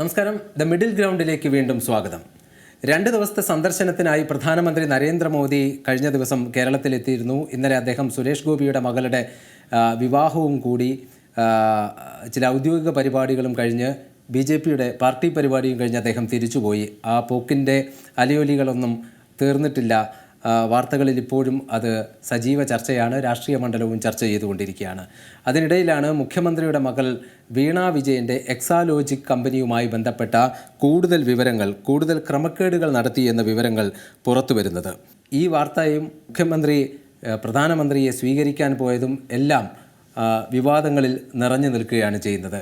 നമസ്കാരം. The middle ഗ്രൗണ്ടിലേക്ക് വീണ്ടും സ്വാഗതം. രണ്ട് ദിവസത്തെ സന്ദർശനത്തിനായി പ്രധാനമന്ത്രി നരേന്ദ്രമോദി കഴിഞ്ഞ ദിവസം കേരളത്തിലെത്തിയിരുന്നു. ഇന്നലെ അദ്ദേഹം സുരേഷ് ഗോപിയുടെ മകളുടെ വിവാഹവും കൂടി ചില ഔദ്യോഗിക പരിപാടികളും കഴിഞ്ഞ് ബി ജെ പിയുടെ പാർട്ടി പരിപാടിയും കഴിഞ്ഞ് അദ്ദേഹം തിരിച്ചുപോയി. ആ പോക്കിന്റെ അലയൊലികളൊന്നും തീർന്നിട്ടില്ല. വാർത്തകളിൽ ഇപ്പോഴും അത് സജീവ ചർച്ചയാണ് രാഷ്ട്രീയ മണ്ഡലവും ചർച്ച ചെയ്തുകൊണ്ടിരിക്കുകയാണ്. അതിനിടയിലാണ് മുഖ്യമന്ത്രിയുടെ മകൾ വീണ വിജയന്റെ എക്സാലോജിക് കമ്പനിയുമായി ബന്ധപ്പെട്ട കൂടുതൽ വിവരങ്ങൾ കൂടുതൽ ക്രമക്കേടുകൾ നടത്തി എന്ന വിവരങ്ങൾ പുറത്തു വരുന്നത്. ഈ വാർത്തയും മുഖ്യമന്ത്രി പ്രധാനമന്ത്രിയെ സ്വീകരിക്കാൻ പോയതും എല്ലാം വിവാദങ്ങളിൽ നിറഞ്ഞു നിൽക്കുകയാണ് ചെയ്യുന്നത്.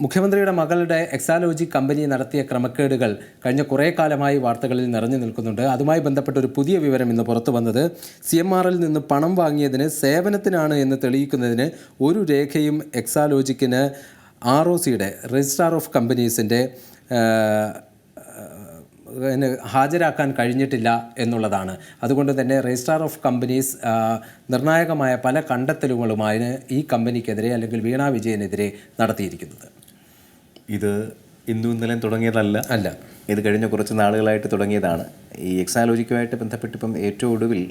മുഖ്യമന്ത്രിയുടെ മകളുടെ എക്സാലോജി കമ്പനി നടത്തിയ ക്രമക്കേടുകൾ കഴിഞ്ഞ കുറേ കാലമായി വാർത്തകളിൽ നിറഞ്ഞു നിൽക്കുന്നുണ്ട്. അതുമായി ബന്ധപ്പെട്ട ഒരു പുതിയ വിവരം ഇന്ന് പുറത്തു വന്നത് സി എം ആറിൽ നിന്ന് പണം വാങ്ങിയതിന് സേവനത്തിനാണ് എന്ന് തെളിയിക്കുന്നതിന് ഒരു രേഖയും എക്സാലോജിക്കിന് ആർ ഒ സിയുടെ രജിസ്ട്രാർ ഓഫ് കമ്പനീസിന്റെ അതിന് ഹാജരാക്കാൻ കഴിഞ്ഞിട്ടില്ല എന്നുള്ളതാണ്. അതുകൊണ്ട് തന്നെ രജിസ്ട്രാർ ഓഫ് കമ്പനീസ് നിർണായകമായ പല കണ്ടെത്തലുകളുമാണ് ഈ കമ്പനിക്കെതിരെ അല്ലെങ്കിൽ വീണാ വിജയനെതിരെ നടത്തിയിരിക്കുന്നത്. ഇത് ഇന്നും ഇന്നലെയും തുടങ്ങിയതല്ല. അല്ല. ഇത് കഴിഞ്ഞ കുറച്ച് നാളുകളായിട്ട് തുടങ്ങിയതാണ്. ഈ എക്സാലോജിക്കുമായിട്ട് ബന്ധപ്പെട്ട് ഇപ്പം ഏറ്റവും ഒടുവിൽ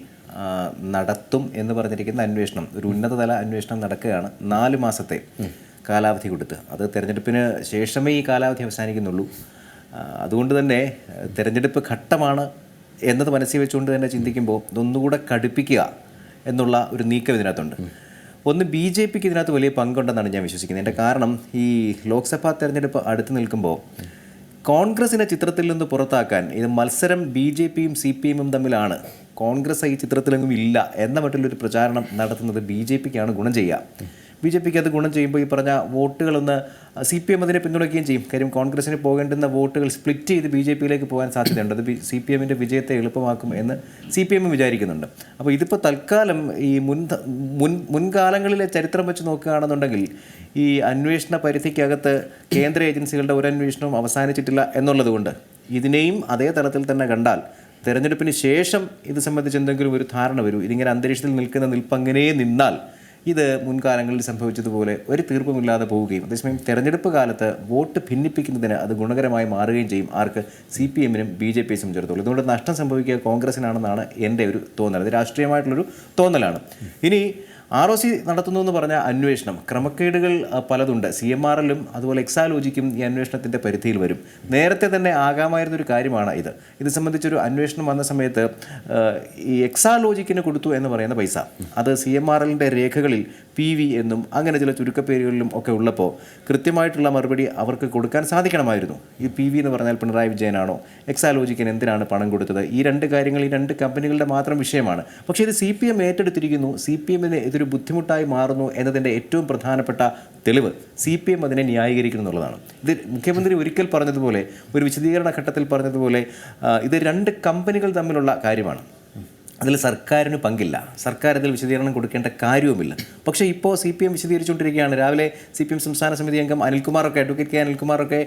നടത്തും എന്ന് പറഞ്ഞിരിക്കുന്ന അന്വേഷണം ഒരു ഉന്നതതല അന്വേഷണം നടക്കുകയാണ് നാല് മാസത്തെ കാലാവധി കൊടുത്ത്. അത് തിരഞ്ഞെടുപ്പിന് ശേഷമേ ഈ കാലാവധി അവസാനിക്കുന്നുള്ളൂ. അതുകൊണ്ട് തന്നെ തിരഞ്ഞെടുപ്പ് ഘട്ടമാണ് എന്നത് മനസ്സിൽ വെച്ചുകൊണ്ട് തന്നെ ചിന്തിക്കുമ്പോൾ ഇതൊന്നുകൂടെ കടുപ്പിക്കുക എന്നുള്ള ഒരു നീക്കം ഇതിനകത്തുണ്ട്. ഒന്ന് ബി ജെ പിക്ക് ഇതിനകത്ത് വലിയ പങ്കുണ്ടെന്നാണ് ഞാൻ വിശ്വസിക്കുന്നത്. എന്റെ കാരണം ഈ ലോക്സഭാ തെരഞ്ഞെടുപ്പ് അടുത്ത് നിൽക്കുമ്പോൾ കോൺഗ്രസിനെ ചിത്രത്തിൽ നിന്ന് പുറത്താക്കാൻ ഇത് മത്സരം ബി ജെ പിയും സി പി എമ്മും തമ്മിലാണ്. കോൺഗ്രസ് ഈ ചിത്രത്തിലെങ്ങും ഇല്ല എന്ന മട്ടിലൊരു പ്രചാരണം നടത്തുന്നത് ബി ജെ പിക്കാണ് ഗുണം ചെയ്യുക. ബി ജെ പിക്ക് അത് ഗുണം ചെയ്യുമ്പോൾ ഈ പറഞ്ഞ വോട്ടുകളൊന്ന് സി പി എം അതിനെ പിന്തുണയ്ക്കുകയും ചെയ്യും. കാര്യം കോൺഗ്രസിന് പോകേണ്ടുന്ന വോട്ടുകൾ സ്പ്ലിറ്റ് ചെയ്ത് ബി ജെ പിയിലേക്ക് പോകാൻ സാധ്യതയുണ്ട്. അത് സി പി എമ്മിന്റെ വിജയത്തെ എളുപ്പമാക്കും എന്ന് സി പി എം വിചാരിക്കുന്നുണ്ട്. അപ്പോൾ ഇതിപ്പോൾ തൽക്കാലം ഈ മുൻ മുൻ മുൻകാലങ്ങളിലെ ചരിത്രം വെച്ച് നോക്കുകയാണെന്നുണ്ടെങ്കിൽ ഈ അന്വേഷണ പരിധിക്കകത്ത് കേന്ദ്ര ഏജൻസികളുടെ ഒരു അന്വേഷണവും അവസാനിച്ചിട്ടില്ല എന്നുള്ളതുകൊണ്ട് ഇതിനെയും അതേ തലത്തിൽ തന്നെ കണ്ടാൽ തെരഞ്ഞെടുപ്പിന് ശേഷം ഇത് സംബന്ധിച്ച് എന്തെങ്കിലും ഒരു ധാരണ വരൂ. ഇതിങ്ങനെ അന്തരീക്ഷത്തിൽ നിൽക്കുന്ന നിൽപ്പങ്ങനെ നിന്നാൽ ഇത് മുൻകാലങ്ങളിൽ സംഭവിച്ചതുപോലെ ഒരു തീർപ്പുമില്ലാതെ പോവുകയും അതേസമയം തെരഞ്ഞെടുപ്പ് കാലത്ത് വോട്ട് ഭിന്നിപ്പിക്കുന്നതിന് അത് ഗുണകരമായി മാറുകയും ചെയ്യും ആർക്ക്? സി പി എമ്മിനും ബി ജെ പിയെ സംബന്ധിച്ചിടത്തോളം ഇതുകൊണ്ട് നഷ്ടം സംഭവിക്കുക കോൺഗ്രസിനാണെന്നാണ് എന്റെ ഒരു തോന്നൽ. അത് രാഷ്ട്രീയമായിട്ടുള്ളൊരു തോന്നലാണ്. ഇനി ആർ ഒ സി നടത്തുന്നു എന്ന് പറഞ്ഞ അന്വേഷണം ക്രമക്കേടുകൾ പലതുണ്ട്. സി എം ആർ എല്ലും അതുപോലെ എക്സാലോജിക്കും ഈ അന്വേഷണത്തിന്റെ പരിധിയിൽ വരും. നേരത്തെ തന്നെ ആകാമായിരുന്നൊരു കാര്യമാണ് ഇത്. ഇത് സംബന്ധിച്ചൊരു അന്വേഷണം വന്ന സമയത്ത് ഈ എക്സാലോജിക്കിന് കൊടുത്തു എന്ന് പറയുന്ന പൈസ. അത് സി എം ആർ എല്ലിന്റെ രേഖകളിൽ പി വി എന്നും അങ്ങനെ ചില ചുരുക്കപ്പേരുകളിലും ഒക്കെ ഉള്ളപ്പോൾ കൃത്യമായിട്ടുള്ള മറുപടി അവർക്ക് കൊടുക്കാൻ സാധിക്കണമായിരുന്നു. ഈ പി വി എന്ന് പറഞ്ഞാൽ പിണറായി വിജയനാണോ? എക്സാലോജിക്കൻ എന്തിനാണ് പണം കൊടുത്തത്? ഈ രണ്ട് കാര്യങ്ങൾ ഈ രണ്ട് കമ്പനികളുടെ മാത്രം വിഷയമാണ്. പക്ഷേ ഇത് സി പി എം ഏറ്റെടുത്തിരിക്കുന്നു. സി പി എമ്മിന് ഇതൊരു ബുദ്ധിമുട്ടായി മാറുന്നു എന്നതിന്റെ ഏറ്റവും പ്രധാനപ്പെട്ട തെളിവ് സി പി എം അതിനെ ന്യായീകരിക്കുന്നു എന്നുള്ളതാണ്. ഇത് മുഖ്യമന്ത്രി ഒരിക്കൽ പറഞ്ഞതുപോലെ ഒരു വിശദീകരണ ഘട്ടത്തിൽ പറഞ്ഞതുപോലെ ഇത് രണ്ട് കമ്പനികൾ തമ്മിലുള്ള കാര്യമാണ്. അതിൽ സർക്കാരിന് പങ്കില്ല. സർക്കാർ അതിൽ വിശദീകരണം കൊടുക്കേണ്ട കാര്യവുമില്ല. പക്ഷേ ഇപ്പോൾ സി പി എം വിശദീകരിച്ചുകൊണ്ടിരിക്കുകയാണ്. രാവിലെ സി പി എം സംസ്ഥാന സമിതി അംഗം അനിൽകുമാറൊക്കെ അഡ്വക്കേറ്റ് കെ അനിൽകുമാറൊക്കെ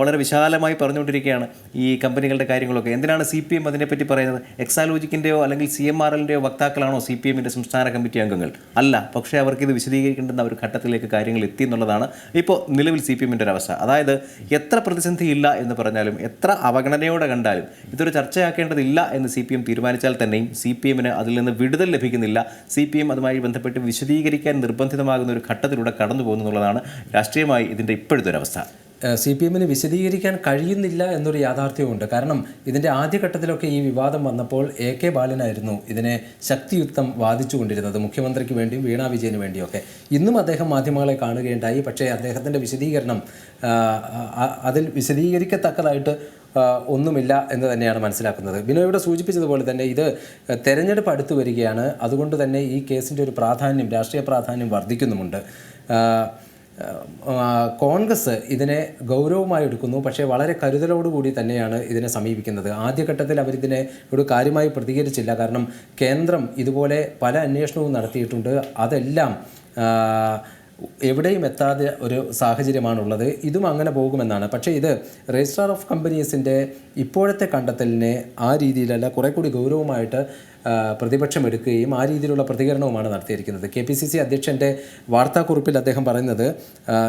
വളരെ വിശാലമായി പറഞ്ഞുകൊണ്ടിരിക്കുകയാണ് ഈ കമ്പനികളുടെ കാര്യങ്ങളൊക്കെ. എന്തിനാണ് സി പി എം അതിനെപ്പറ്റി പറയുന്നത്? എക്സാലോജിക്കിന്റെയോ അല്ലെങ്കിൽ സി എം ആർ എല്ലിന്റെയോ വക്താക്കളാണോ സി പി എമ്മിന്റെ സംസ്ഥാന കമ്മിറ്റി അംഗങ്ങൾ? അല്ല പക്ഷേ അവർക്ക് ഇത് വിശദീകരിക്കേണ്ടുന്ന ഒരു ഘട്ടത്തിലേക്ക് കാര്യങ്ങൾ എത്തി എന്നുള്ളതാണ് ഇപ്പോൾ നിലവിൽ സി പി എമ്മിന്റെ ഒരു അവസ്ഥ. അതായത് എത്ര പ്രതിസന്ധി ഇല്ല എന്ന് പറഞ്ഞാലും എത്ര അവഗണനയോടെ കണ്ടാലും ഇതൊരു ചർച്ചയാക്കേണ്ടതില്ല എന്ന് സി പി എം തീരുമാനിച്ചാൽ തന്നെയും സി പി എമ്മിന് അതിൽ നിന്ന് വിടുതൽ ലഭിക്കുന്നില്ല. സി പി എം അതുമായി ബന്ധപ്പെട്ട് വിശദീകരിക്കാൻ നിർബന്ധിതമാകുന്ന ഒരു ഘട്ടത്തിലൂടെ കടന്നു പോകുന്നുള്ളതാണ് രാഷ്ട്രീയമായി ഇതിന്റെ ഇപ്പോഴത്തെ ഒരവസ്ഥ. സി പി എമ്മിന് വിശദീകരിക്കാൻ കഴിയുന്നില്ല എന്നൊരു യാഥാർത്ഥ്യമുണ്ട് കാരണം ഇതിന്റെ ആദ്യഘട്ടത്തിലൊക്കെ ഈ വിവാദം വന്നപ്പോൾ എ കെ ബാലനായിരുന്നു ഇതിനെ ശക്തിയുക്തം വാദിച്ചുകൊണ്ടിരുന്നത്. മുഖ്യമന്ത്രിക്ക് വേണ്ടിയും വീണ വിജയന് വേണ്ടിയൊക്കെ ഇന്നും അദ്ദേഹം മാധ്യമങ്ങളെ കാണുകയുണ്ടായി. പക്ഷേ അദ്ദേഹത്തിന്റെ വിശദീകരണം അതിൽ വിശദീകരിക്കത്തക്കതായിട്ട് ഒന്നുമില്ല എന്ന് തന്നെയാണ് മനസ്സിലാക്കുന്നത്. ബിനോ ഇവിടെ സൂചിപ്പിച്ചതുപോലെ തന്നെ ഇത് തെരഞ്ഞെടുപ്പ് അടുത്ത് വരികയാണ്. അതുകൊണ്ട് തന്നെ ഈ കേസിന്റെ ഒരു പ്രാധാന്യം രാഷ്ട്രീയ പ്രാധാന്യം വർദ്ധിക്കുന്നുമുണ്ട്. കോൺഗ്രസ് ഇതിനെ ഗൗരവമായി എടുക്കുന്നു. പക്ഷേ വളരെ കരുതലോടുകൂടി തന്നെയാണ് ഇതിനെ സമീപിക്കുന്നത്. ആദ്യഘട്ടത്തിൽ അവരിതിനെ ഒരു കാര്യമായി പ്രതികരിച്ചില്ല. കാരണം കേന്ദ്രം ഇതുപോലെ പല അന്വേഷണവും നടത്തിയിട്ടുണ്ട്. അതെല്ലാം എവിടെയും എത്താതെ ഒരു സാഹചര്യമാണുള്ളത്. ഇതും അങ്ങനെ പോകുമെന്നാണ്. പക്ഷേ ഇത് രജിസ്ട്രാർ ഓഫ് കമ്പനീസിന്റെ ഇപ്പോഴത്തെ കണ്ടെത്തലിനെ ആ രീതിയിലല്ല കുറെ കൂടി ഗൗരവമായിട്ട് പ്രതിപക്ഷം എടുക്കുകയും ആ രീതിയിലുള്ള പ്രതികരണവുമാണ് നടത്തിയിരിക്കുന്നത്. കെ പി സി സി അധ്യക്ഷന്റെ വാർത്താക്കുറിപ്പിൽ അദ്ദേഹം പറയുന്നത്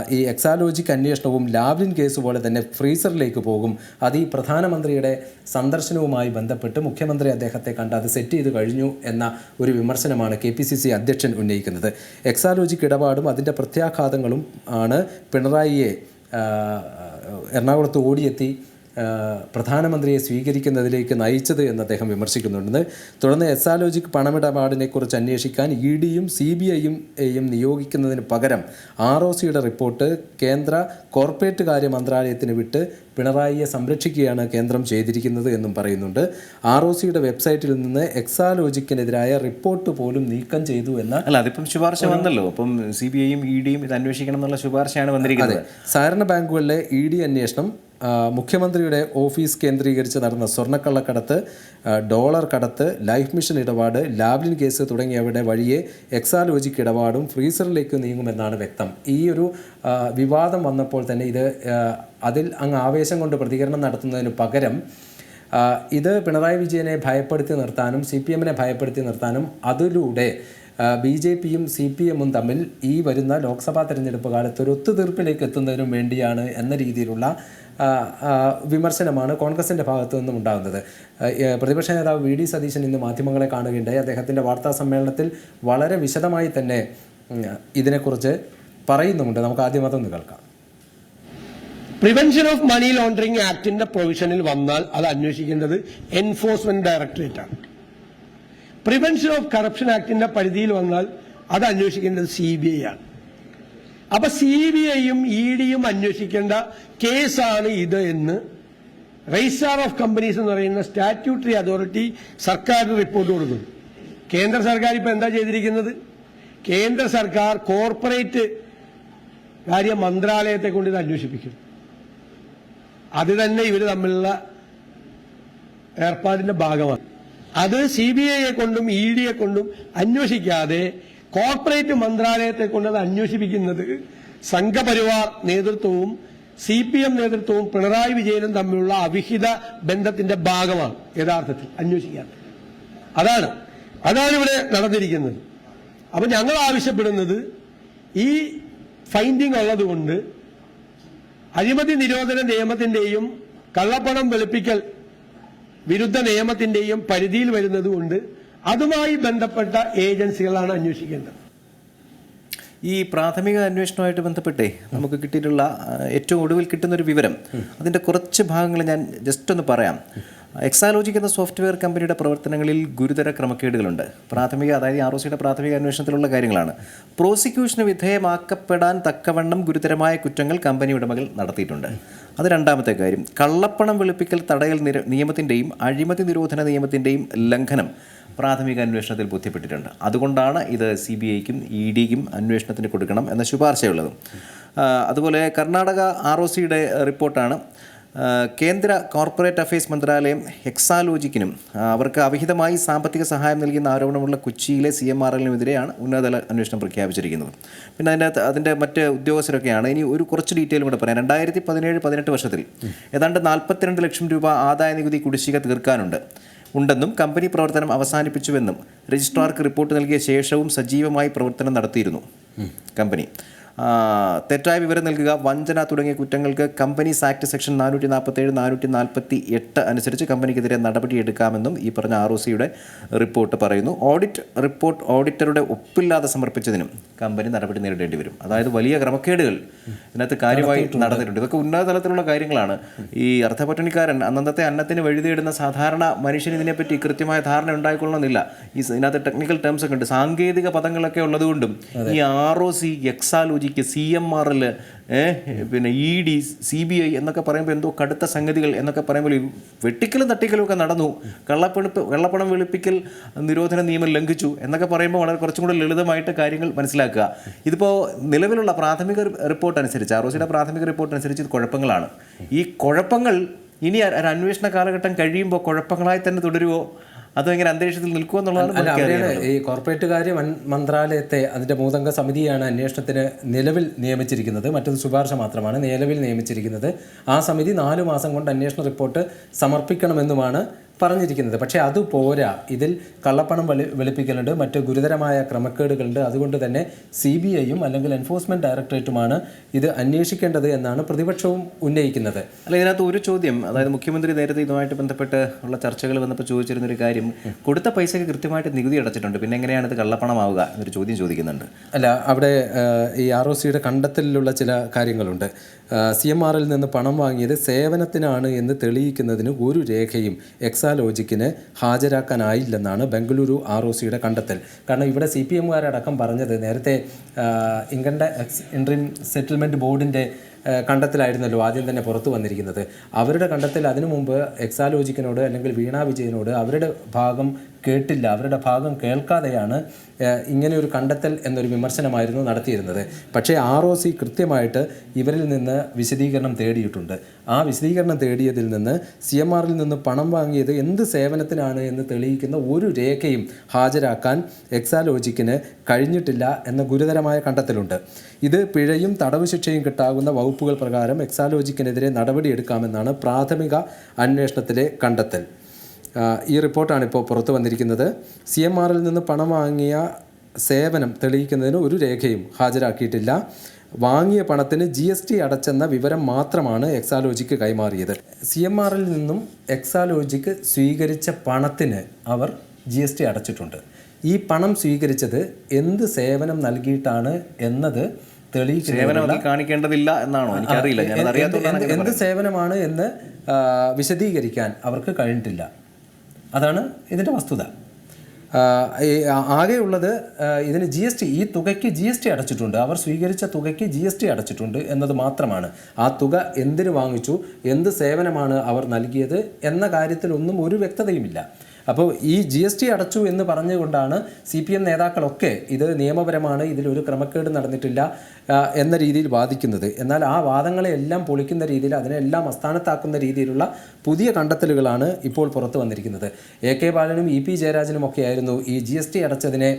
ഈ എക്സാലോജിക് അന്വേഷണവും ലാവ്ലിൻ കേസ് പോലെ തന്നെ ഫ്രീസറിലേക്ക് പോകും. അത് ഈ പ്രധാനമന്ത്രിയുടെ സന്ദർശനവുമായി ബന്ധപ്പെട്ട് മുഖ്യമന്ത്രി അദ്ദേഹത്തെ കണ്ട് അത് സെറ്റ് ചെയ്ത് കഴിഞ്ഞു എന്ന ഒരു വിമർശനമാണ് കെ പി സി സി അധ്യക്ഷൻ ഉന്നയിക്കുന്നത്. എക്സാലോജിക് ഇടപാടും അതിന്റെ പ്രത്യാഘാതങ്ങളും ആണ് പിണറായിയെ എറണാകുളത്ത് ഓടിയെത്തി പ്രധാനമന്ത്രിയെ സ്വീകരിക്കുന്നതിലേക്ക് നയിച്ചത് എന്ന് അദ്ദേഹം വിമർശിക്കുന്നുണ്ട്. തുടർന്ന് എസ്ആലോജിക് പണമിടപാടിനെക്കുറിച്ച് അന്വേഷിക്കാൻ ഇ ഡിയും സി ബി ഐയും യും നിയോഗിക്കുന്നതിന് പകരം ആർ ഒ സിയുടെ റിപ്പോർട്ട് കേന്ദ്ര കോർപ്പറേറ്റ് കാര്യ മന്ത്രാലയത്തിന് വിട്ട് പിണറായിയെ സംരക്ഷിക്കുകയാണ് കേന്ദ്രം ചെയ്തിരിക്കുന്നത് എന്നും പറയുന്നുണ്ട്. ആർ ഒ സിയുടെ വെബ്സൈറ്റിൽ നിന്ന് എക്സാലോജിക്കിനെതിരായ റിപ്പോർട്ട് പോലും നീക്കം ചെയ്തു എന്ന അല്ല അതിപ്പം ശുപാർശ വന്നല്ലോ. അപ്പം സി ബി ഐയും ഇ ഡിയും ഇത് അന്വേഷിക്കണം എന്നുള്ള ശുപാർശയാണ് വന്നിരിക്കുന്നത്. സഹകരണ ബാങ്കുകളിലെ ഇ ഡി അന്വേഷണം മുഖ്യമന്ത്രിയുടെ ഓഫീസ് കേന്ദ്രീകരിച്ച് നടന്ന സ്വർണക്കള്ളക്കടത്ത് ഡോളർ കടത്ത് ലൈഫ് മിഷൻ ഇടപാട് ലാവ്ലിൻ കേസ് തുടങ്ങിയവയുടെ വഴിയെ എക്സാലോജിക്ക് ഇടപാടും ഫ്രീസറിലേക്ക് നീങ്ങുമെന്നാണ് വ്യക്തം. ഈ ഒരു വിവാദം വന്നപ്പോൾ തന്നെ ഇത് അതിൽ അങ്ങ് ആവേശം കൊണ്ട് പ്രതികരണം നടത്തുന്നതിന് പകരം ഇത് പിണറായി വിജയനെ ഭയപ്പെടുത്തി നിർത്താനും സി പി എമ്മിനെ ഭയപ്പെടുത്തി നിർത്താനും അതിലൂടെ ബി ജെ പിയും സി പി എമ്മും തമ്മിൽ ഈ വരുന്ന ലോക്സഭാ തെരഞ്ഞെടുപ്പ് കാലത്ത് ഒരു ഒത്തുതീർപ്പിലേക്ക് എത്തുന്നതിനും വേണ്ടിയാണ് എന്ന രീതിയിലുള്ള വിമർശനമാണ് കോൺഗ്രസിന്റെ ഭാഗത്തു നിന്നും ഉണ്ടാകുന്നത്. പ്രതിപക്ഷ നേതാവ് വി ഡി സതീശൻ ഇന്ന് മാധ്യമങ്ങളെ കാണുകയുണ്ടായി. അദ്ദേഹത്തിന്റെ വാർത്താ സമ്മേളനത്തിൽ വളരെ വിശദമായി തന്നെ ഇതിനെക്കുറിച്ച് പറയുന്നുമുണ്ട്. നമുക്ക് ആദ്യം അതൊന്ന് കേൾക്കാം. പ്രിവെൻഷൻ ഓഫ് മണി ലോണ്ടറിംഗ് ആക്ടിന്റെ പ്രൊവിഷനിൽ വന്നാൽ അത് അന്വേഷിക്കേണ്ടത് എൻഫോഴ്സ്മെന്റ് ഡയറക്ടറേറ്റ് ആണ്. പ്രിവെൻഷൻ ഓഫ് കറപ്ഷൻ ആക്ടിന്റെ പരിധിയിൽ വന്നാൽ അത് അന്വേഷിക്കേണ്ടത് സി ബി ഐ ആണ്. അപ്പൊ സി ബി ഐയും ഇ ഡിയും അന്വേഷിക്കേണ്ട കേസാണ് ഇത് എന്ന് രജിസ്ട്രാർ ഓഫ് കമ്പനീസ് എന്ന് പറയുന്ന സ്റ്റാറ്റ്യൂട്ടറി അതോറിറ്റി സർക്കാരിന് റിപ്പോർട്ട് കൊടുക്കുന്നു. കേന്ദ്ര സർക്കാർ ഇപ്പൊ എന്താ ചെയ്തിരിക്കുന്നത്? കേന്ദ്ര സർക്കാർ കോർപ്പറേറ്റ് കാര്യ മന്ത്രാലയത്തെ കൊണ്ട് ഇത് അന്വേഷിപ്പിക്കും അത് തന്നെ ഇവർ തമ്മിലുള്ള ഏർപ്പാടിന്റെ ഭാഗമാണ്. അത് സി ബി ഐയെ കൊണ്ടും ഇ ഡിയെ കൊണ്ടും അന്വേഷിക്കാതെ കോർപ്പറേറ്റ് മന്ത്രാലയത്തെ കൊണ്ട് അത് അന്വേഷിപ്പിക്കുന്നത് സംഘപരിവാർ നേതൃത്വവും സി പി എം നേതൃത്വവും പിണറായി വിജയനും തമ്മിലുള്ള അവിഹിത ബന്ധത്തിന്റെ ഭാഗമാണ് യഥാർത്ഥത്തിൽ അന്വേഷിക്കാൻ. അതാണ്. അതാണ് ഇവിടെ നടന്നിരിക്കുന്നത്. അപ്പൊ ഞങ്ങൾ ആവശ്യപ്പെടുന്നത് ഈ ഫൈൻഡിങ് ഉള്ളതുകൊണ്ട് അഴിമതി നിരോധന നിയമത്തിന്റെയും കള്ളപ്പണം വെളുപ്പിക്കൽ വിരുദ്ധ നിയമത്തിന്റെയും പരിധിയിൽ വരുന്നതുകൊണ്ട് അതുമായി ബന്ധപ്പെട്ട ഏജൻസികളാണ് അന്വേഷിക്കേണ്ടത്. ഈ പ്രാഥമിക അന്വേഷണവുമായിട്ട് ബന്ധപ്പെട്ടേ നമുക്ക് കിട്ടിയിട്ടുള്ള ഏറ്റവും ഒടുവിൽ കിട്ടുന്ന ഒരു വിവരം. അതിന്റെ കുറച്ച് ഭാഗങ്ങൾ ഞാൻ ജസ്റ്റ് ഒന്ന് പറയാം. എക്സാലോജിക് എന്ന സോഫ്റ്റ്വെയർ കമ്പനിയുടെ പ്രവർത്തനങ്ങളിൽ ഗുരുതര ക്രമക്കേടുകളുണ്ട്. പ്രാഥമിക അതായത് ആർ ഒ സിയുടെ പ്രാഥമിക അന്വേഷണത്തിലുള്ള കാര്യങ്ങളാണ്. പ്രോസിക്യൂഷന് വിധേയമാക്കപ്പെടാൻ തക്കവണ്ണം ഗുരുതരമായ കുറ്റങ്ങൾ കമ്പനി ഉടമകൾ നടത്തിയിട്ടുണ്ട്. അത് രണ്ടാമത്തെ കാര്യം. കള്ളപ്പണം വെളുപ്പിക്കൽ തടയൽ നിയമത്തിന്റെയും അഴിമതി നിരോധന നിയമത്തിന്റെയും ലംഘനം പ്രാഥമിക അന്വേഷണത്തിൽ ബോധ്യപ്പെട്ടിട്ടുണ്ട്. അതുകൊണ്ടാണ് ഇത് സി ബി ഐക്കും ഇ ഡിക്കും അന്വേഷണത്തിന് കൊടുക്കണം എന്ന ശുപാർശയുള്ളത്. അതുപോലെ കർണാടക ആർ ഒ സിയുടെ റിപ്പോർട്ടാണ് കേന്ദ്ര കോർപ്പറേറ്റ് അഫയേഴ്സ് മന്ത്രാലയം എക്സാലോജിക്കിനും അവർക്ക് അവിഹിതമായി സാമ്പത്തിക സഹായം നൽകുന്ന ആരോപണമുള്ള കൊച്ചിയിലെ സി എം ആർ എല്ലിനെതിരെയാണ് ഉന്നതതല അന്വേഷണം പ്രഖ്യാപിച്ചിരിക്കുന്നത്. പിന്നെ അതിന്റെ അതിന്റെ മറ്റ് ഉദ്യോഗസ്ഥരൊക്കെയാണ്. ഇനി ഒരു കുറച്ച് ഡീറ്റെയിലും കൂടെ പറയാം. രണ്ടായിരത്തി പതിനേഴ് പതിനെട്ട് വർഷത്തിൽ ഏതാണ്ട് നാൽപ്പത്തിരണ്ട് ലക്ഷം രൂപ ആദായ നികുതി കുടിശ്ശിക തീർക്കാനുണ്ട്. ഉണ്ടെന്നും കമ്പനി പ്രവർത്തനം അവസാനിപ്പിച്ചുവെന്നും രജിസ്ട്രാർക്ക് റിപ്പോർട്ട് നൽകിയ ശേഷവും സജീവമായി പ്രവർത്തനം നടത്തിയിരുന്നു കമ്പനി. തെറ്റായ വിവരം നൽകുക വഞ്ചന തുടങ്ങിയ കുറ്റങ്ങൾക്ക് കമ്പനീസ് ആക്ട് സെക്ഷൻ നാനൂറ്റി നാൽപ്പത്തേഴ് നാനൂറ്റി നാൽപ്പത്തി എട്ട് അനുസരിച്ച് കമ്പനിക്കെതിരെ നടപടിയെടുക്കാമെന്നും ഈ പറഞ്ഞ ആർ ഒ സിയുടെ റിപ്പോർട്ട് പറയുന്നു. ഓഡിറ്റ് റിപ്പോർട്ട് ഓഡിറ്ററുടെ ഒപ്പില്ലാതെ സമർപ്പിച്ചതിനും കമ്പനി നടപടി നേരിടേണ്ടി വരും. അതായത് വലിയ ക്രമക്കേടുകൾ ഇതിനകത്ത് കാര്യമായി നടന്നിട്ടുണ്ട്. ഇതൊക്കെ ഉന്നത തലത്തിലുള്ള കാര്യങ്ങളാണ്. ഈ അർത്ഥപട്ടണിക്കാരൻ അന്നത്തെ അന്നത്തിന് വഴുതിയിടുന്ന സാധാരണ മനുഷ്യന് ഇതിനെപ്പറ്റി കൃത്യമായ ധാരണ ഉണ്ടായിക്കൊള്ളണമെന്നില്ല. ഈ ഇതിനകത്ത് ടെക്നിക്കൽ ടേംസ് ഒക്കെ ഉണ്ട്. സാങ്കേതിക പദങ്ങളൊക്കെ ഉള്ളതുകൊണ്ടും ഈ R O C Exalogic C M ആറിൽ പിന്നെ E D C B I എന്നൊക്കെ പറയുമ്പോൾ എന്തോ കടുത്ത സംഗതികൾ എന്നൊക്കെ പറയുമ്പോൾ വെട്ടിക്കലും തട്ടിക്കലും ഒക്കെ നടന്നു. കള്ളപ്പണിപ്പ് വെള്ളപ്പണം വെളുപ്പിക്കൽ നിരോധന നിയമം ലംഘിച്ചു എന്നൊക്കെ പറയുമ്പോൾ വളരെ കുറച്ചും കൂടെ ലളിതമായിട്ട് കാര്യങ്ങൾ മനസ്സിലാക്കുക. ഇതിപ്പോൾ നിലവിലുള്ള പ്രാഥമിക റിപ്പോർട്ട് അനുസരിച്ച് ആർ പ്രാഥമിക റിപ്പോർട്ട് അനുസരിച്ച് ഇത് കുഴപ്പങ്ങളാണ്. ഈ കുഴപ്പങ്ങൾ ഇനി ഒരു അന്വേഷണ കാലഘട്ടം കഴിയുമ്പോൾ കുഴപ്പങ്ങളായി തന്നെ തുടരുമോ അതോ ഇങ്ങനെ അന്തരീക്ഷത്തിൽ നിൽക്കുമെന്നുള്ളതാണ് ഈ കോർപ്പറേറ്റ് കാര്യ മന്ത്രാലയത്തെ അതിന്റെ മൂതംഗ സമിതിയാണ് അന്വേഷണത്തിന് നിലവിൽ നിയമിച്ചിരിക്കുന്നത്. മറ്റൊരു ശുപാർശ മാത്രമാണ് നിലവിൽ നിയമിച്ചിരിക്കുന്നത്. ആ സമിതി നാലു മാസം കൊണ്ട് അന്വേഷണ റിപ്പോർട്ട് സമർപ്പിക്കണമെന്നുമാണ് പറഞ്ഞിരിക്കുന്നത്. പക്ഷേ അത് പോരാ. ഇതിൽ കള്ളപ്പണം വെളി വെളുപ്പിക്കലുണ്ട്. മറ്റ് ഗുരുതരമായ ക്രമക്കേടുകളുണ്ട്. അതുകൊണ്ട് തന്നെ സി ബി ഐയും അല്ലെങ്കിൽ എൻഫോഴ്സ്മെന്റ് ഡയറക്ടറേറ്റുമാണ് ഇത് അന്വേഷിക്കേണ്ടത് എന്നാണ് പ്രതിപക്ഷവും ഉന്നയിക്കുന്നത്. അല്ല ഇതിനകത്ത് ഒരു ചോദ്യം. അതായത് മുഖ്യമന്ത്രി നേരത്തെ ഇതുമായിട്ട് ബന്ധപ്പെട്ട് ഉള്ള ചർച്ചകൾ വന്നപ്പോൾ ചോദിച്ചിരുന്ന ഒരു കാര്യം കൊടുത്ത പൈസയ്ക്ക് കൃത്യമായിട്ട് നികുതി അടച്ചിട്ടുണ്ട്. പിന്നെ എങ്ങനെയാണ് ഇത് കള്ളപ്പണമാവുക എന്നൊരു ചോദ്യം ചോദിക്കുന്നുണ്ട്. അല്ല അവിടെ ഈ ആർ ഒ സിയുടെ കണ്ടെത്തലിലുള്ള ചില കാര്യങ്ങളുണ്ട്. സി എം ആറിൽ നിന്ന് പണം വാങ്ങിയത് സേവനത്തിനാണ് എന്ന് തെളിയിക്കുന്നതിന് ഒരു രേഖയും എക്സാലോജിക്കിന് ഹാജരാക്കാനായില്ലെന്നാണ് ബംഗളൂരു ആർ ഒ സിയുടെ കണ്ടെത്തൽ. കാരണം ഇവിടെ സി പി എമ്മുകാരടക്കം പറഞ്ഞത് നേരത്തെ ആ, ഇൻകം ടാക്സ് ഇൻട്രീം സെറ്റിൽമെന്റ് ബോർഡിന്റെ കണ്ടെത്തലായിരുന്നല്ലോ ആദ്യം തന്നെ പുറത്തു വന്നിരിക്കുന്നത്. അവരുടെ കണ്ടെത്തൽ അതിനു മുമ്പ് എക്സാലോജിക്കിനോട് അല്ലെങ്കിൽ വീണാ വിജയനോട് അവരുടെ ഭാഗം കേട്ടില്ല. അവരുടെ ഭാഗം കേൾക്കാതെയാണ് ഇങ്ങനെ ഒരു കണ്ടെത്തൽ എന്നൊരു വിമർശനമായിരുന്നു നടത്തിയിരുന്നത്. പക്ഷേ ആർ ഒ സി കൃത്യമായിട്ട് ഇവരിൽ നിന്ന് വിശദീകരണം തേടിയിട്ടുണ്ട്. ആ വിശദീകരണം തേടിയതിൽ നിന്ന് സി എം ആറിൽ നിന്ന് പണം വാങ്ങിയത് എന്ത് സേവനത്തിനാണ് എന്ന് തെളിയിക്കുന്ന ഒരു രേഖയും ഹാജരാക്കാൻ എക്സാലോജിക്കിന് കഴിഞ്ഞിട്ടില്ല എന്ന ഗുരുതരമായ കണ്ടെത്തലുണ്ട്. ഇത് പിഴയും തടവ് ശിക്ഷയും കിട്ടാകുന്ന വകുപ്പുകൾ പ്രകാരം എക്സാലോജിക്കിനെതിരെ നടപടിയെടുക്കാമെന്നാണ് പ്രാഥമിക അന്വേഷണത്തിലെ കണ്ടെത്തൽ. ഈ റിപ്പോർട്ടാണ് ഇപ്പോൾ പുറത്തു വന്നിരിക്കുന്നത്. സി എം ആറിൽ നിന്ന് പണം വാങ്ങിയ സേവനം തെളിയിക്കുന്നതിന് ഒരു രേഖയും ഹാജരാക്കിയിട്ടില്ല. വാങ്ങിയ പണത്തിന് ജി എസ് ടി അടച്ചെന്ന വിവരം മാത്രമാണ് എക്സാലോജിക്ക് കൈമാറിയത്. സി എം ആറിൽ നിന്നും എക്സാലോജിക്ക് സ്വീകരിച്ച പണത്തിന് അവർ ജി എസ് ടി അടച്ചിട്ടുണ്ട്. ഈ പണം സ്വീകരിച്ചത് എന്ത് സേവനം നൽകിയിട്ടാണ് എന്നത് തെളിയിക്കുന്ന കാണിക്കേണ്ടതില്ല എന്നാണോ? എനിക്കറിയില്ല. എന്ത് സേവനമാണ് എന്ന് വിശദീകരിക്കാൻ അവർക്ക് കഴിഞ്ഞിട്ടില്ല. അതാണ് ഇതിന്റെ വസ്തുത. ആകെയുള്ളത് ഇതിന് ജി എസ് ടി ഈ തുകയ്ക്ക് ജി എസ് ടി അടച്ചിട്ടുണ്ട്. അവർ സ്വീകരിച്ച തുകയ്ക്ക് ജി എസ് ടി അടച്ചിട്ടുണ്ട് എന്നത് മാത്രമാണ്. ആ തുക എന്തിന് വാങ്ങിച്ചു എന്ത് സേവനമാണ് അവർ നൽകിയത് എന്ന കാര്യത്തിലൊന്നും ഒരു വ്യക്തതയുമില്ല. അപ്പോൾ ഈ ജി എസ് ടി അടച്ചു എന്ന് പറഞ്ഞുകൊണ്ടാണ് സി പി എം നേതാക്കളൊക്കെ ഇത് നിയമപരമാണ് ഇതിലൊരു ക്രമക്കേട് നടന്നിട്ടില്ല എന്ന രീതിയിൽ വാദിക്കുന്നത്. എന്നാൽ ആ വാദങ്ങളെ എല്ലാം പൊളിക്കുന്ന രീതിയിൽ അതിനെല്ലാം അസ്ഥാനത്താക്കുന്ന രീതിയിലുള്ള പുതിയ കണ്ടെത്തലുകളാണ് ഇപ്പോൾ പുറത്തു വന്നിരിക്കുന്നത്. എ കെ ബാലനും ഇ പി ജയരാജനും ഒക്കെ ആയിരുന്നു ഈ ജി എസ് ടി അടച്ചതിനെ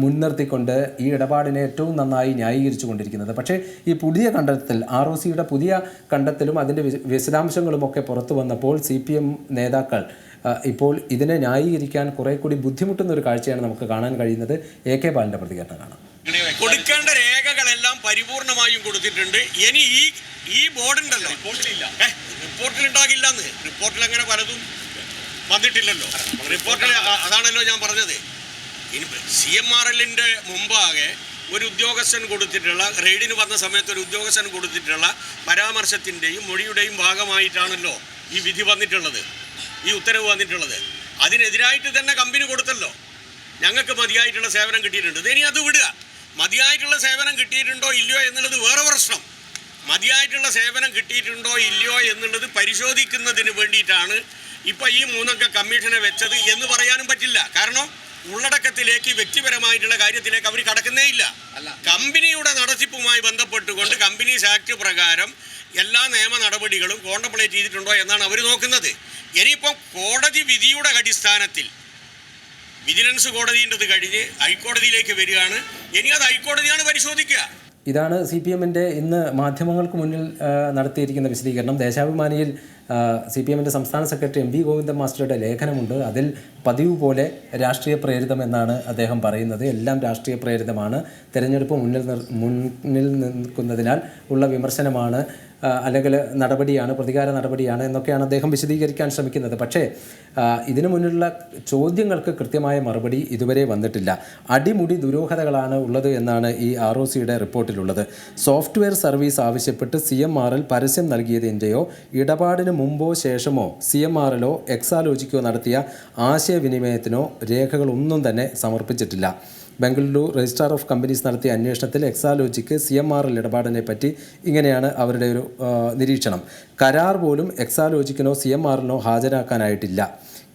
മുൻനിർത്തിക്കൊണ്ട് ഈ ഇടപാടിനെ ഏറ്റവും നന്നായി ന്യായീകരിച്ചു കൊണ്ടിരിക്കുന്നത്. പക്ഷേ ഈ പുതിയ കണ്ടെത്തൽ ആർ ഒ സിയുടെ പുതിയ കണ്ടെത്തലും അതിന്റെ വിശദാംശങ്ങളുമൊക്കെ പുറത്തു വന്നപ്പോൾ സി പി എം നേതാക്കൾ ഇപ്പോൾ ഇതിനെ ന്യായീകരിക്കാൻ കുറെ കൂടി ബുദ്ധിമുട്ടുന്ന ഒരു കാഴ്ചയാണ് നമുക്ക് കാണാൻ കഴിയുന്നത്. എ കെ ബാലന്റെ പ്രതികരണം കാണാം. കൊടുക്കേണ്ട രേഖകളെല്ലാം പരിപൂർണമായും കൊടുത്തിട്ടുണ്ട്. ഇനി ഈ ഈ ബോർഡുണ്ടല്ലോ. റിപ്പോർട്ടിലില്ല. റിപ്പോർട്ടിൽ ഉണ്ടാകില്ലെന്ന് റിപ്പോർട്ടിൽ അങ്ങനെ പലതും വന്നിട്ടില്ലല്ലോ. റിപ്പോർട്ടിൽ അതാണല്ലോ ഞാൻ പറഞ്ഞത്. ഇനി സി എം ആർ എല്ലിന്റെ മുമ്പാകെ ഒരു ഉദ്യോഗസ്ഥൻ കൊടുത്തിട്ടുള്ള റെയ്ഡിന് വന്ന സമയത്ത് ഒരു ഉദ്യോഗസ്ഥൻ കൊടുത്തിട്ടുള്ള പരാമർശത്തിന്റെയും മൊഴിയുടെയും ഭാഗമായിട്ടാണല്ലോ ഈ വിധി വന്നിട്ടുള്ളത്. ഈ ഉത്തരവ് വന്നിട്ടുള്ളത്. അതിനെതിരായിട്ട് തന്നെ കമ്പനി കൊടുത്തല്ലോ. ഞങ്ങൾക്ക് മതിയായിട്ടുള്ള സേവനം കിട്ടിയിട്ടുണ്ട്. ഇനി അത് വിടുക. മതിയായിട്ടുള്ള സേവനം കിട്ടിയിട്ടുണ്ടോ ഇല്ലയോ എന്നുള്ളത് വേറെ പ്രശ്നം. മതിയായിട്ടുള്ള സേവനം കിട്ടിയിട്ടുണ്ടോ ഇല്ലയോ എന്നുള്ളത് പരിശോധിക്കുന്നതിന് വേണ്ടിയിട്ടാണ് ഇപ്പം ഈ മൂന്നംഗ കമ്മീഷനെ വെച്ചത് എന്ന് പറയാനും പറ്റില്ല. കാരണം ഉള്ളടക്കത്തിലേക്ക് വ്യക്തിപരമായിട്ടുള്ള കാര്യത്തിലേക്ക് അവർ കടക്കുന്നേ ഇല്ല. കമ്പനിയുടെ നടത്തിപ്പുമായി ബന്ധപ്പെട്ടുകൊണ്ട് കമ്പനീസ് ആക്ട് പ്രകാരം എല്ലാ നിയമ നടപടികളും കോണ്ടംപ്ലേറ്റ് ചെയ്തിട്ടുണ്ടോ എന്നാണ് അവർ നോക്കുന്നത്. ഇനിയിപ്പം കോടതി വിധിയുടെ അടിസ്ഥാനത്തിൽ വിജിലൻസ് കോടതിന്റെത് കഴിഞ്ഞ് ഹൈക്കോടതിയിലേക്ക് വരികയാണ്. ഇനി അത് ഹൈക്കോടതിയാണ് പരിശോധിക്കുക. ഇതാണ് സി പി എമ്മിന്റെ ഇന്ന് മാധ്യമങ്ങൾക്ക് മുന്നിൽ നടത്തിയിരിക്കുന്ന വിശദീകരണം. ദേശാഭിമാനിയിൽ സി പി എമ്മിന്റെ സംസ്ഥാന സെക്രട്ടറി എം വി ഗോവിന്ദൻ മാസ്റ്ററുടെ ലേഖനമുണ്ട്. അതിൽ പതിവ് പോലെ രാഷ്ട്രീയ പ്രേരിതം എന്നാണ് അദ്ദേഹം പറയുന്നത്. എല്ലാം രാഷ്ട്രീയ പ്രേരിതമാണ്. തെരഞ്ഞെടുപ്പ് മുന്നിൽ മുന്നിൽ നിൽക്കുന്നതിനാൽ ഉള്ള വിമർശനമാണ്. അല്ലെങ്കിൽ നടപടിയാണ് പ്രതികാര നടപടിയാണ് എന്നൊക്കെയാണ് അദ്ദേഹം വിശദീകരിക്കാൻ ശ്രമിക്കുന്നത്. പക്ഷേ ഇതിനു മുന്നിലുള്ള ചോദ്യങ്ങൾക്ക് കൃത്യമായ മറുപടി ഇതുവരെ വന്നിട്ടില്ല. അടിമുടി ദുരൂഹതകളാണ് ഉള്ളത് എന്നാണ് ഈ ആർ ഒ സിയുടെ റിപ്പോർട്ടിലുള്ളത്. സോഫ്റ്റ്വെയർ സർവീസ് ആവശ്യപ്പെട്ട് സി എം ആറിൽ പരസ്യം നൽകിയതിന്റെയോ ഇടപാടിന് മുമ്പോ ശേഷമോ സി എം ആറിലോ എക്സാലോജിക്കോ നടത്തിയ ആശയവിനിമയത്തിനോ രേഖകളൊന്നും തന്നെ സമർപ്പിച്ചിട്ടില്ല. ബംഗളൂരു രജിസ്ട്രാർ ഓഫ് കമ്പനീസ് നടത്തിയ അന്വേഷണത്തിൽ Exalogic C M R L ഇടപാടിനെ പറ്റി ഇങ്ങനെയാണ് അവരുടെ ഒരു നിരീക്ഷണം. കരാർ പോലും എക്സാലോജിക്കിനോ സി എം ആറിനോ ഹാജരാക്കാനായിട്ടില്ല.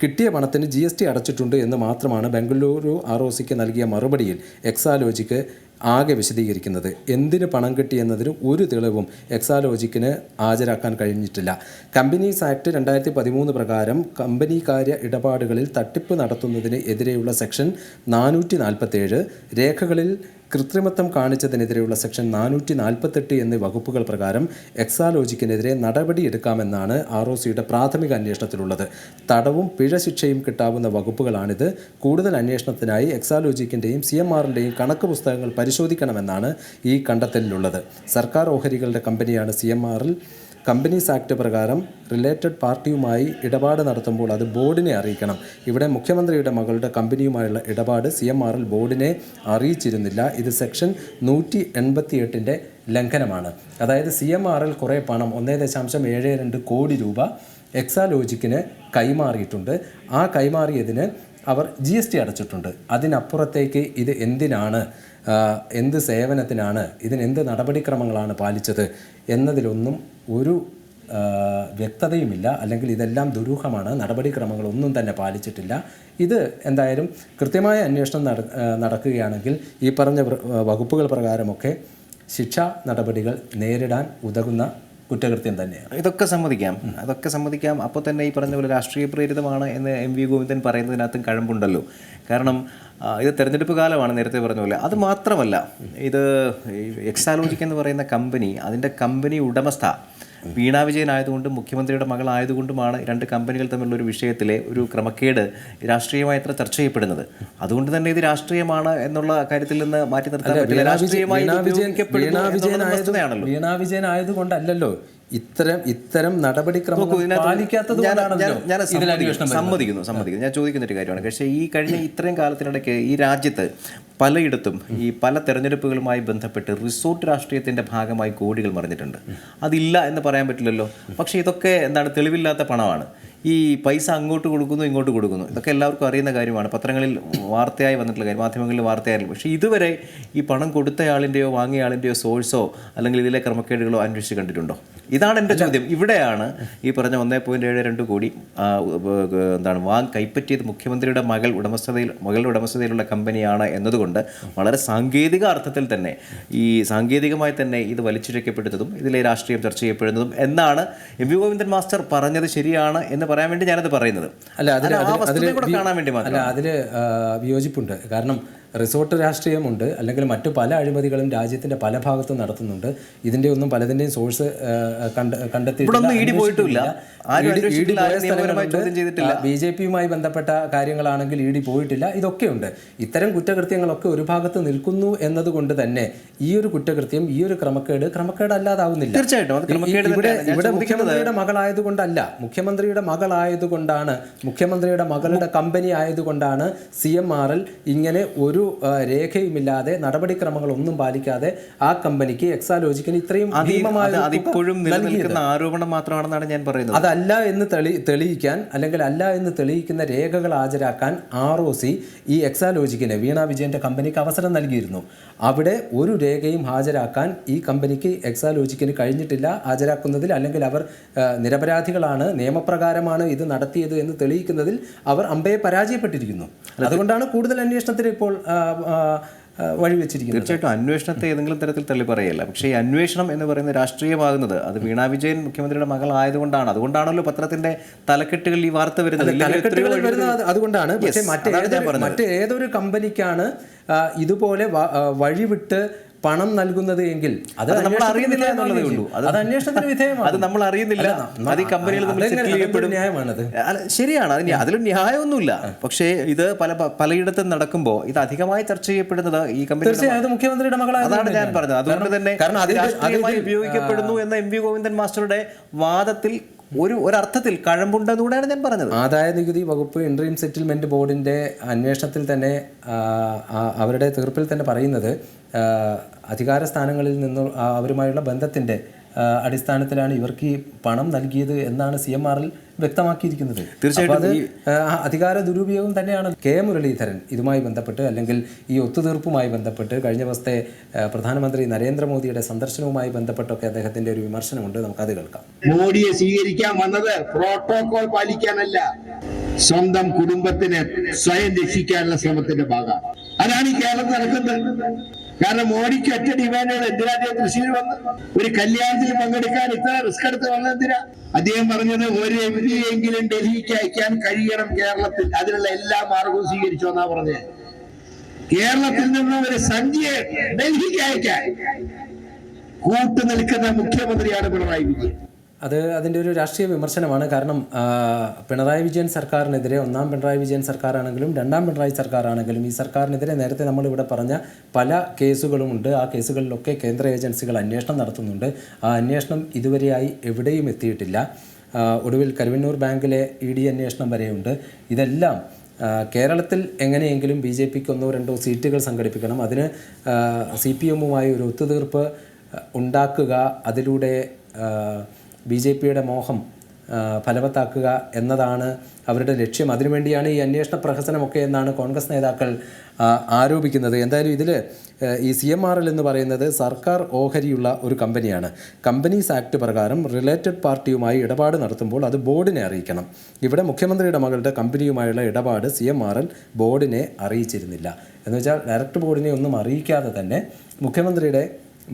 കിട്ടിയ പണത്തിന് ജി എസ് ടി അടച്ചിട്ടുണ്ട് എന്ന് മാത്രമാണ് ബംഗളൂരു ആർ ഒ സിക്ക് നൽകിയ മറുപടിയിൽ എക്സാലോജിക്ക് ആകെ വിശദീകരിക്കുന്നത് എന്തിന് പണം കിട്ടിയെന്നതിന് ഒരു തെളിവും എക്സാലോജിക്കിന് ഹാജരാക്കാൻ കഴിഞ്ഞിട്ടില്ല. കമ്പനീസ് ആക്ട് രണ്ടായിരത്തി പതിമൂന്ന് പ്രകാരം കമ്പനി കാര്യ ഇടപാടുകളിൽ തട്ടിപ്പ് നടത്തുന്നതിന് എതിരെയുള്ള സെക്ഷൻ നാനൂറ്റി നാൽപ്പത്തേഴ് രേഖകളിൽ കൃത്രിമത്വം കാണിച്ചതിനെതിരെയുള്ള സെക്ഷൻ നാനൂറ്റി നാൽപ്പത്തെട്ട് എന്നീ വകുപ്പുകൾ പ്രകാരം എക്സാലോജിക്കിനെതിരെ നടപടിയെടുക്കാമെന്നാണ് ആർ ഒ സിയുടെ പ്രാഥമിക അന്വേഷണത്തിലുള്ളത്. തടവും പിഴ ശിക്ഷയും കിട്ടാവുന്ന വകുപ്പുകളാണിത്. കൂടുതൽ അന്വേഷണത്തിനായി എക്സാലോജിക്കിന്റെയും സി എം ആറിന്റെയും കണക്ക് പുസ്തകങ്ങൾ പരിശോധിക്കണമെന്നാണ് ഈ കണ്ടെത്തലിലുള്ളത്. സർക്കാർ ഓഹരികളുടെ കമ്പനിയാണ് സി എം ആറിൽ കമ്പനീസ് ആക്ട് പ്രകാരം റിലേറ്റഡ് പാർട്ടിയുമായി ഇടപാട് നടത്തുമ്പോൾ അത് ബോർഡിനെ അറിയിക്കണം. ഇവിടെ മുഖ്യമന്ത്രിയുടെ മകളുടെ കമ്പനിയുമായുള്ള ഇടപാട് സി എം ആറിൽ ബോർഡിനെ അറിയിച്ചിരുന്നില്ല. ഇത് സെക്ഷൻ നൂറ്റി എൺപത്തി എട്ടിന്റെ ലംഘനമാണ്. അതായത് സി എം ആറിൽ കുറേ പണം ഒന്നേ ദശാംശം ഏഴ് രണ്ട് കോടി രൂപ എക്സാലോജിക്കിന് കൈമാറിയിട്ടുണ്ട്. ആ കൈമാറിയതിന് അവർ ജി എസ് ടി അടച്ചിട്ടുണ്ട്. അതിനപ്പുറത്തേക്ക് ഇത് എന്തിനാണ്? എന്ത് സേവനത്തിനാണ് ഇതിന് എന്ത് നടപടിക്രമങ്ങളാണ് പാലിച്ചത് എന്നതിലൊന്നും ഒരു വ്യക്തതയുമില്ല. അല്ലെങ്കിൽ ഇതെല്ലാം ദുരൂഹമാണ്. നടപടിക്രമങ്ങളൊന്നും തന്നെ പാലിച്ചിട്ടില്ല. ഇത് എന്തായാലും കൃത്യമായ അന്വേഷണം നട നടക്കുകയാണെങ്കിൽ ഈ പറഞ്ഞ വകുപ്പുകൾ പ്രകാരമൊക്കെ ശിക്ഷാ നടപടികൾ നേരിടാൻ ഉതകുന്ന കുറ്റകൃത്യം തന്നെയാണ്. ഇതൊക്കെ സമ്മതിക്കാം. അതൊക്കെ സമ്മതിക്കാം. അപ്പോൾ തന്നെ ഈ പറഞ്ഞ പോലെ രാഷ്ട്രീയ പ്രേരിതമാണ് എന്ന് എം വി ഗോവിന്ദൻ പറയുന്നതിനകത്തും കഴമ്പുണ്ടല്ലോ. കാരണം ഇത് തെരഞ്ഞെടുപ്പ് കാലമാണ് നേരത്തെ പറഞ്ഞ പോലെ. അത് മാത്രമല്ല ഇത് എക്സാലോജിക് എന്ന് പറയുന്ന കമ്പനി അതിന്റെ കമ്പനി ഉടമസ്ഥ വീണ വിജയൻ ആയതുകൊണ്ടും മുഖ്യമന്ത്രിയുടെ മകളായതുകൊണ്ടുമാണ് രണ്ട് കമ്പനികൾ തമ്മിലുള്ള ഒരു വിഷയത്തിലെ ഒരു ക്രമക്കേട് രാഷ്ട്രീയമായി എത്ര ചർച്ച ചെയ്യപ്പെടുന്നത്. അതുകൊണ്ട് തന്നെ ഇത് രാഷ്ട്രീയമാണ് എന്നുള്ള കാര്യത്തിൽ നിന്ന് മാറ്റി നിർത്താൻ പറ്റില്ല. രാഷ്ട്രീയമായി വീണാ വിജയൻ ആയതുകൊണ്ടല്ലല്ലോ. ഇത്തരം ഇത്തരം നടപടിക്രമങ്ങൾ പാലിക്കാത്തത് ഞാൻ- സമ്മതിക്കുന്നു സമ്മതിക്കുന്നു. ഞാൻ ചോദിക്കുന്ന ഒരു കാര്യമാണ്. പക്ഷേ ഈ കഴിഞ്ഞ ഇത്രയും കാലത്തിനിടയ്ക്ക് ഈ രാജ്യത്ത് പലയിടത്തും ഈ പല തെരഞ്ഞെടുപ്പുകളുമായി ബന്ധപ്പെട്ട് റിസോർട്ട് രാഷ്ട്രീയത്തിന്റെ ഭാഗമായി കോടികൾ മറിഞ്ഞിട്ടുണ്ട്. അതില്ല എന്ന് പറയാൻ പറ്റില്ലല്ലോ. പക്ഷേ ഇതൊക്കെ എന്താണ് തെളിവില്ലാത്ത പണമാണ്. ഈ പൈസ അങ്ങോട്ട് കൊടുക്കുന്നു ഇങ്ങോട്ട് കൊടുക്കുന്നു. ഇതൊക്കെ എല്ലാവർക്കും അറിയുന്ന കാര്യമാണ്. പത്രങ്ങളിൽ വാർത്തയായി വന്നിട്ടുള്ള കാര്യം മാധ്യമങ്ങളിൽ വാർത്തയായിരുന്നു പക്ഷേ ഇതുവരെ ഈ പണം കൊടുത്തയാളിന്റെയോ വാങ്ങിയയാളിന്റെയോ സോഴ്സോ അല്ലെങ്കിൽ ഇതിലെ ക്രമക്കേടുകളോ അന്വേഷിച്ച് കണ്ടിട്ടുണ്ടോ? ഇതാണ് എന്റെ ചോദ്യം. ഇവിടെയാണ് ഈ പറഞ്ഞ ഒന്നേ പോയിന്റ് ഏഴ് രണ്ട് കോടി എന്താണ് വാങ് കൈപ്പറ്റിയത് മുഖ്യമന്ത്രിയുടെ മകൾ ഉടമസ്ഥതയിൽ മകളുടെ ഉടമസ്ഥതയിലുള്ള കമ്പനിയാണ് എന്നതുകൊണ്ട് വളരെ സാങ്കേതിക അർത്ഥത്തിൽ തന്നെ ഈ സാങ്കേതികമായി തന്നെ ഇത് വലിച്ചിഴക്കപ്പെടുന്നതും ഇതിലെ രാഷ്ട്രീയം ചർച്ച ചെയ്യപ്പെടുന്നതും എന്നാണ് എം വി ഗോവിന്ദൻ മാസ്റ്റർ പറഞ്ഞത് ശരിയാണ് എന്ന് പറയാൻ വേണ്ടി ഞാനത് പറയുന്നത്. അല്ല അതിൽ അതിൽ- കാണാൻ വേണ്ടി അല്ല അതിൽ വിയോജിപ്പുണ്ട്. കാരണം റിസോർട്ട് രാഷ്ട്രീയമുണ്ട് അല്ലെങ്കിൽ മറ്റു പല അഴിമതികളും രാജ്യത്തിന്റെ പല ഭാഗത്തും നടത്തുന്നുണ്ട്. ഇതിന്റെ ഒന്നും പലതിന്റെയും സോഴ്സ് ചെയ്തിട്ടില്ല. ബി ജെ പിയുമായി ബന്ധപ്പെട്ട കാര്യങ്ങളാണെങ്കിൽ ഇ ഡി പോയിട്ടില്ല. ഇതൊക്കെയുണ്ട്. ഇത്തരം കുറ്റകൃത്യങ്ങളൊക്കെ ഒരു ഭാഗത്ത് നിൽക്കുന്നു എന്നതുകൊണ്ട് തന്നെ ഈ ഒരു കുറ്റകൃത്യം ഈ ഒരു ക്രമക്കേട് തീർച്ചയായിട്ടും, ക്രമക്കേട് ഇവിടെ തന്നെയാണ്. ഞാൻ ഇവിടെ മുഖ്യമന്ത്രിയുടെ മകളായതുകൊണ്ടല്ല. മുഖ്യമന്ത്രിയുടെ മകളായതുകൊണ്ടാണ് മുഖ്യമന്ത്രിയുടെ മകളുടെ കമ്പനി ആയതുകൊണ്ടാണ് സി എം ആർ എൽ ഇങ്ങനെ ഒരു രേഖയുമില്ലാതെ നടപടിക്രമങ്ങൾ ഒന്നും പാലിക്കാതെ ആ കമ്പനിക്ക് എക്സാലോജിക്കിന് ഇത്രയും അതിപ്പോഴും നിലനിൽക്കുന്ന ആരോപണം മാത്രമാണെന്നാണ് ഞാൻ പറയുന്നത്. അതല്ല എന്ന് തെളി തെളിയിക്കാൻ അല്ലെങ്കിൽ അല്ല എന്ന് തെളിയിക്കുന്ന രേഖകൾ ഹാജരാക്കാൻ ആർ ഒ സി ഈ എക്സാലോജിക്കിന് വീണ വിജയന്റെ കമ്പനിക്ക് അവസരം നൽകിയിരുന്നു. അവിടെ ഒരു രേഖയും ഹാജരാക്കാൻ ഈ കമ്പനിക്ക് എക്സാലോജിക്കിന് കഴിഞ്ഞിട്ടില്ല. ഹാജരാക്കുന്നതിൽ അല്ലെങ്കിൽ അവർ നിരപരാധികളാണ് നിയമപ്രകാരമാണ് ഇത് നടത്തിയത് എന്ന് തെളിയിക്കുന്നതിൽ അവർ അമ്പയെ പരാജയപ്പെട്ടിരിക്കുന്നു. അതുകൊണ്ടാണ് കൂടുതൽ അന്വേഷണത്തിന് ഇപ്പോൾ വഴിവെച്ചിരിക്കുന്നത് തീർച്ചയായിട്ടും അന്വേഷണത്തെ ഏതെങ്കിലും തരത്തിൽ തള്ളി പറയല്ല പക്ഷേ ഈ അന്വേഷണം എന്ന് പറയുന്നത് രാഷ്ട്രീയമാകുന്നത് അത് വീണ വിജയൻ മുഖ്യമന്ത്രിയുടെ മകൾ ആയതുകൊണ്ടാണ്. അതുകൊണ്ടാണല്ലോ പത്രത്തിന്റെ തലക്കെട്ടുകളിൽ ഈ വാർത്ത വരുന്നത്. വരുന്നത് അത് അതുകൊണ്ടാണ്. പക്ഷേ മറ്റേതൊരു കമ്പനിക്കാണ് ഇതുപോലെ വഴിവിട്ട് പണം നൽകുന്നത് എങ്കിൽ അത് നമ്മൾ അറിയുന്നില്ല എന്നുള്ളതേ ഉള്ളൂ. അത് അന്വേഷണത്തിന് വിധേയമാണ്. അത് നമ്മൾ അറിയുന്നില്ല. അത് ഈ കമ്പനികൾ ന്യായമാണത്? ശരിയാണ്. അതിന് അതിലും ന്യായമൊന്നുമില്ല. പക്ഷേ ഇത് പല പലയിടത്തും നടക്കുമ്പോൾ ഇത് അധികമായി ചർച്ച ചെയ്യപ്പെടുന്നത് ഈ കമ്പനി തീർച്ചയായും മുഖ്യമന്ത്രിയുടെ മകളാണ് അതാണ് ഞാൻ. പറഞ്ഞത്. അതുകൊണ്ട് തന്നെ കാരണം അതിൽ ഉപയോഗിക്കപ്പെടുന്നു എന്ന എം വി ഗോവിന്ദൻ മാസ്റ്ററുടെ വാദത്തിൽ ഒരു ഒരർത്ഥത്തിൽ കഴമ്പുണ്ടെന്നുകൂടെയാണ് ഞാൻ പറഞ്ഞത്. ആദായ നികുതി വകുപ്പ് ഇൻട്രീം സെറ്റിൽമെന്റ് ബോർഡിന്റെ അന്വേഷണത്തിൽ തന്നെ അവരുടെ തീർപ്പിൽ തന്നെ പറയുന്നത് അധികാര സ്ഥാനങ്ങളിൽ നിന്നും അവരുമായുള്ള ബന്ധത്തിന്റെ അടിസ്ഥാനത്തിലാണ് ഇവർക്ക് ഈ പണം നൽകിയത് എന്നാണ് സി എം ആറിൽ വ്യക്തമാക്കിയിരിക്കുന്നത്. തീർച്ചയായിട്ടും അത് അധികാര ദുരുപയോഗം തന്നെയാണ്. കെ മുരളീധരൻ ഇതുമായി ബന്ധപ്പെട്ട് അല്ലെങ്കിൽ ഈ ഒത്തുതീർപ്പുമായി ബന്ധപ്പെട്ട് കഴിഞ്ഞ ദിവസത്തെ പ്രധാനമന്ത്രി നരേന്ദ്രമോദിയുടെ സന്ദർശനവുമായി ബന്ധപ്പെട്ടൊക്കെ അദ്ദേഹത്തിന്റെ ഒരു വിമർശനമുണ്ട്. നമുക്കത് കേൾക്കാം. മോഡിയെ സ്വീകരിക്കാൻ വന്നത് പ്രോട്ടോകോൾ പാലിക്കാനല്ല. സ്വന്തം കുടുംബത്തിനെ സ്വയം രക്ഷിക്കാനുള്ള ശ്രമത്തിന്റെ ഭാഗമാണ്. അതാണ് ഈ കേരളത്തിൽ നടക്കുന്നത്. കാരണം മോഡിക്ക് ഒറ്റ ഡിമാൻഡുകൾ എന്തിനാ അദ്ദേഹം തൃശ്ശൂർ വന്ന് ഒരു കല്യാണത്തിൽ പങ്കെടുക്കാൻ ഇത്ര റിസ്ക് എടുത്ത് വന്നത് എന്തിനാ? അദ്ദേഹം പറഞ്ഞത് ഒരു എം പി എങ്കിലും ഡൽഹിക്ക് അയക്കാൻ കഴിയണം കേരളത്തിൽ. അതിനുള്ള എല്ലാ മാർഗവും സ്വീകരിച്ചു എന്നാ പറഞ്ഞത്. കേരളത്തിൽ നിന്നും ഒരു സംഖ്യയെ ഡൽഹിക്ക് അയക്കാൻ കൂട്ടു നിൽക്കുന്ന മുഖ്യമന്ത്രിയാണ് പിണറായി വിജയൻ. അത് അതിന്റെ ഒരു രാഷ്ട്രീയ വിമർശനമാണ്. കാരണം പിണറായി വിജയൻ സർക്കാരിനെതിരെ ഒന്നാം പിണറായി വിജയൻ സർക്കാരാണെങ്കിലും രണ്ടാം പിണറായി സർക്കാരാണെങ്കിലും ഈ സർക്കാരിനെതിരെ നേരത്തെ നമ്മളിവിടെ പറഞ്ഞ പല കേസുകളുമുണ്ട്. ആ കേസുകളിലൊക്കെ കേന്ദ്ര ഏജൻസികൾ അന്വേഷണം നടത്തുന്നുണ്ട്. ആ അന്വേഷണം ഇതുവരെയായി എവിടെയും എത്തിയിട്ടില്ല. ഒടുവിൽ കരുവന്നൂർ ബാങ്കിലെ ഇ ഡി അന്വേഷണം വരെയുണ്ട്. ഇതെല്ലാം കേരളത്തിൽ എങ്ങനെയെങ്കിലും ബി ജെ പിക്ക് ഒന്നോ രണ്ടോ സീറ്റുകൾ സംഘടിപ്പിക്കണം. അതിന് സി പി എമ്മുമായി ഒരു ഒത്തുതീർപ്പ് ഉണ്ടാക്കുക അതിലൂടെ ബി ജെ പിയുടെ മോഹം ഫലവത്താക്കുക എന്നതാണ് അവരുടെ ലക്ഷ്യം. അതിനുവേണ്ടിയാണ് ഈ അന്വേഷണ പ്രഹസനമൊക്കെ എന്നാണ് കോൺഗ്രസ് നേതാക്കൾ ആരോപിക്കുന്നത്. എന്തായാലും ഇതിൽ ഈ സി എം ആർ എൽ എന്ന് പറയുന്നത് സർക്കാർ ഓഹരിയുള്ള ഒരു കമ്പനിയാണ്. കമ്പനീസ് ആക്ട് പ്രകാരം റിലേറ്റഡ് പാർട്ടിയുമായി ഇടപാട് നടത്തുമ്പോൾ അത് ബോർഡിനെ അറിയിക്കണം. ഇവിടെ മുഖ്യമന്ത്രിയുടെ മകളുടെ കമ്പനിയുമായുള്ള ഇടപാട് സി എം ആർ എൽ ബോർഡിനെ അറിയിച്ചിരുന്നില്ല. എന്ന് വെച്ചാൽ ഡയറക്റ്റ് ബോർഡിനെ ഒന്നും അറിയിക്കാതെ തന്നെ മുഖ്യമന്ത്രിയുടെ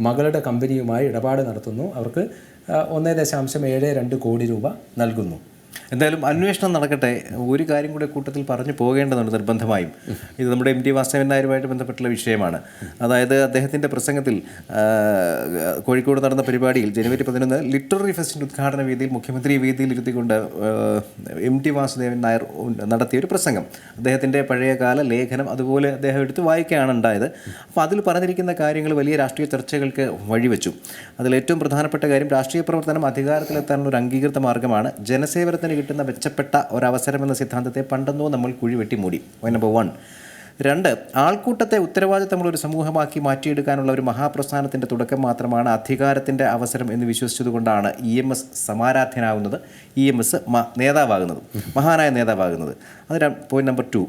മകളുടെ കമ്പനിയുമായി ഇടപാട് നടത്തുന്നു. അവർക്ക് ഒന്നേ ദശാംശം ഏഴ് രണ്ട് കോടി രൂപ നൽകുന്നു. എന്തായാലും അന്വേഷണം നടക്കട്ടെ. ഒരു കാര്യം കൂടെ കൂട്ടത്തിൽ പറഞ്ഞു പോകേണ്ടതുണ്ട് നിർബന്ധമായും. ഇത് നമ്മുടെ എം ടി വാസ്തവൻ നായരുമായിട്ട് ബന്ധപ്പെട്ടുള്ള വിഷയമാണ്. അതായത് അദ്ദേഹത്തിന്റെ പ്രസംഗത്തിൽ കോഴിക്കോട് നടന്ന പരിപാടിയിൽ ജനുവരി പതിനൊന്ന് ലിറ്റററി ഫെസ്റ്റിന്റെ ഉദ്ഘാടന വേദിയിൽ മുഖ്യമന്ത്രി വേദിയിൽ ഇരുത്തിക്കൊണ്ട് എം ടി വാസുദേവൻ നായർ നടത്തിയ ഒരു പ്രസംഗം. അദ്ദേഹത്തിന്റെ പഴയകാല ലേഖനം അതുപോലെ അദ്ദേഹം എടുത്ത് വായിക്കുകയാണ് ഉണ്ടായത്. അപ്പോൾ അതിൽ പറഞ്ഞിരിക്കുന്ന കാര്യങ്ങൾ വലിയ രാഷ്ട്രീയ ചർച്ചകൾക്ക് വഴിവെച്ചു. അതിൽ ഏറ്റവും പ്രധാനപ്പെട്ട കാര്യം രാഷ്ട്രീയ പ്രവർത്തനം അധികാരത്തിലെത്താനുള്ള ഒരു അംഗീകൃത മാർഗമാണ് ജനസേവനത്തിന് കിട്ടുന്ന മെച്ചപ്പെട്ട ഒരവസരം എന്ന സിദ്ധാന്തത്തെ പണ്ടെന്നോ നമ്മൾ കുഴിവെട്ടി മൂടി. നമ്പർ വൺ രണ്ട് ആൾക്കൂട്ടത്തെ ഉത്തരവാദിത്തമുള്ള ഒരു സമൂഹമാക്കി മാറ്റിയെടുക്കാനുള്ള ഒരു മഹാപ്രസ്ഥാനത്തിന്റെ തുടക്കം മാത്രമാണ് അധികാരത്തിന്റെ അവസരം എന്ന് വിശ്വസിച്ചതുകൊണ്ടാണ് ഇ എം എസ് സമാരാധ്യനാവുന്നത് ഇ എം എസ് നേതാവാകുന്നത് മഹാനായ നേതാവാകുന്നത്. അത് പോയിന്റ് നമ്പർ ടു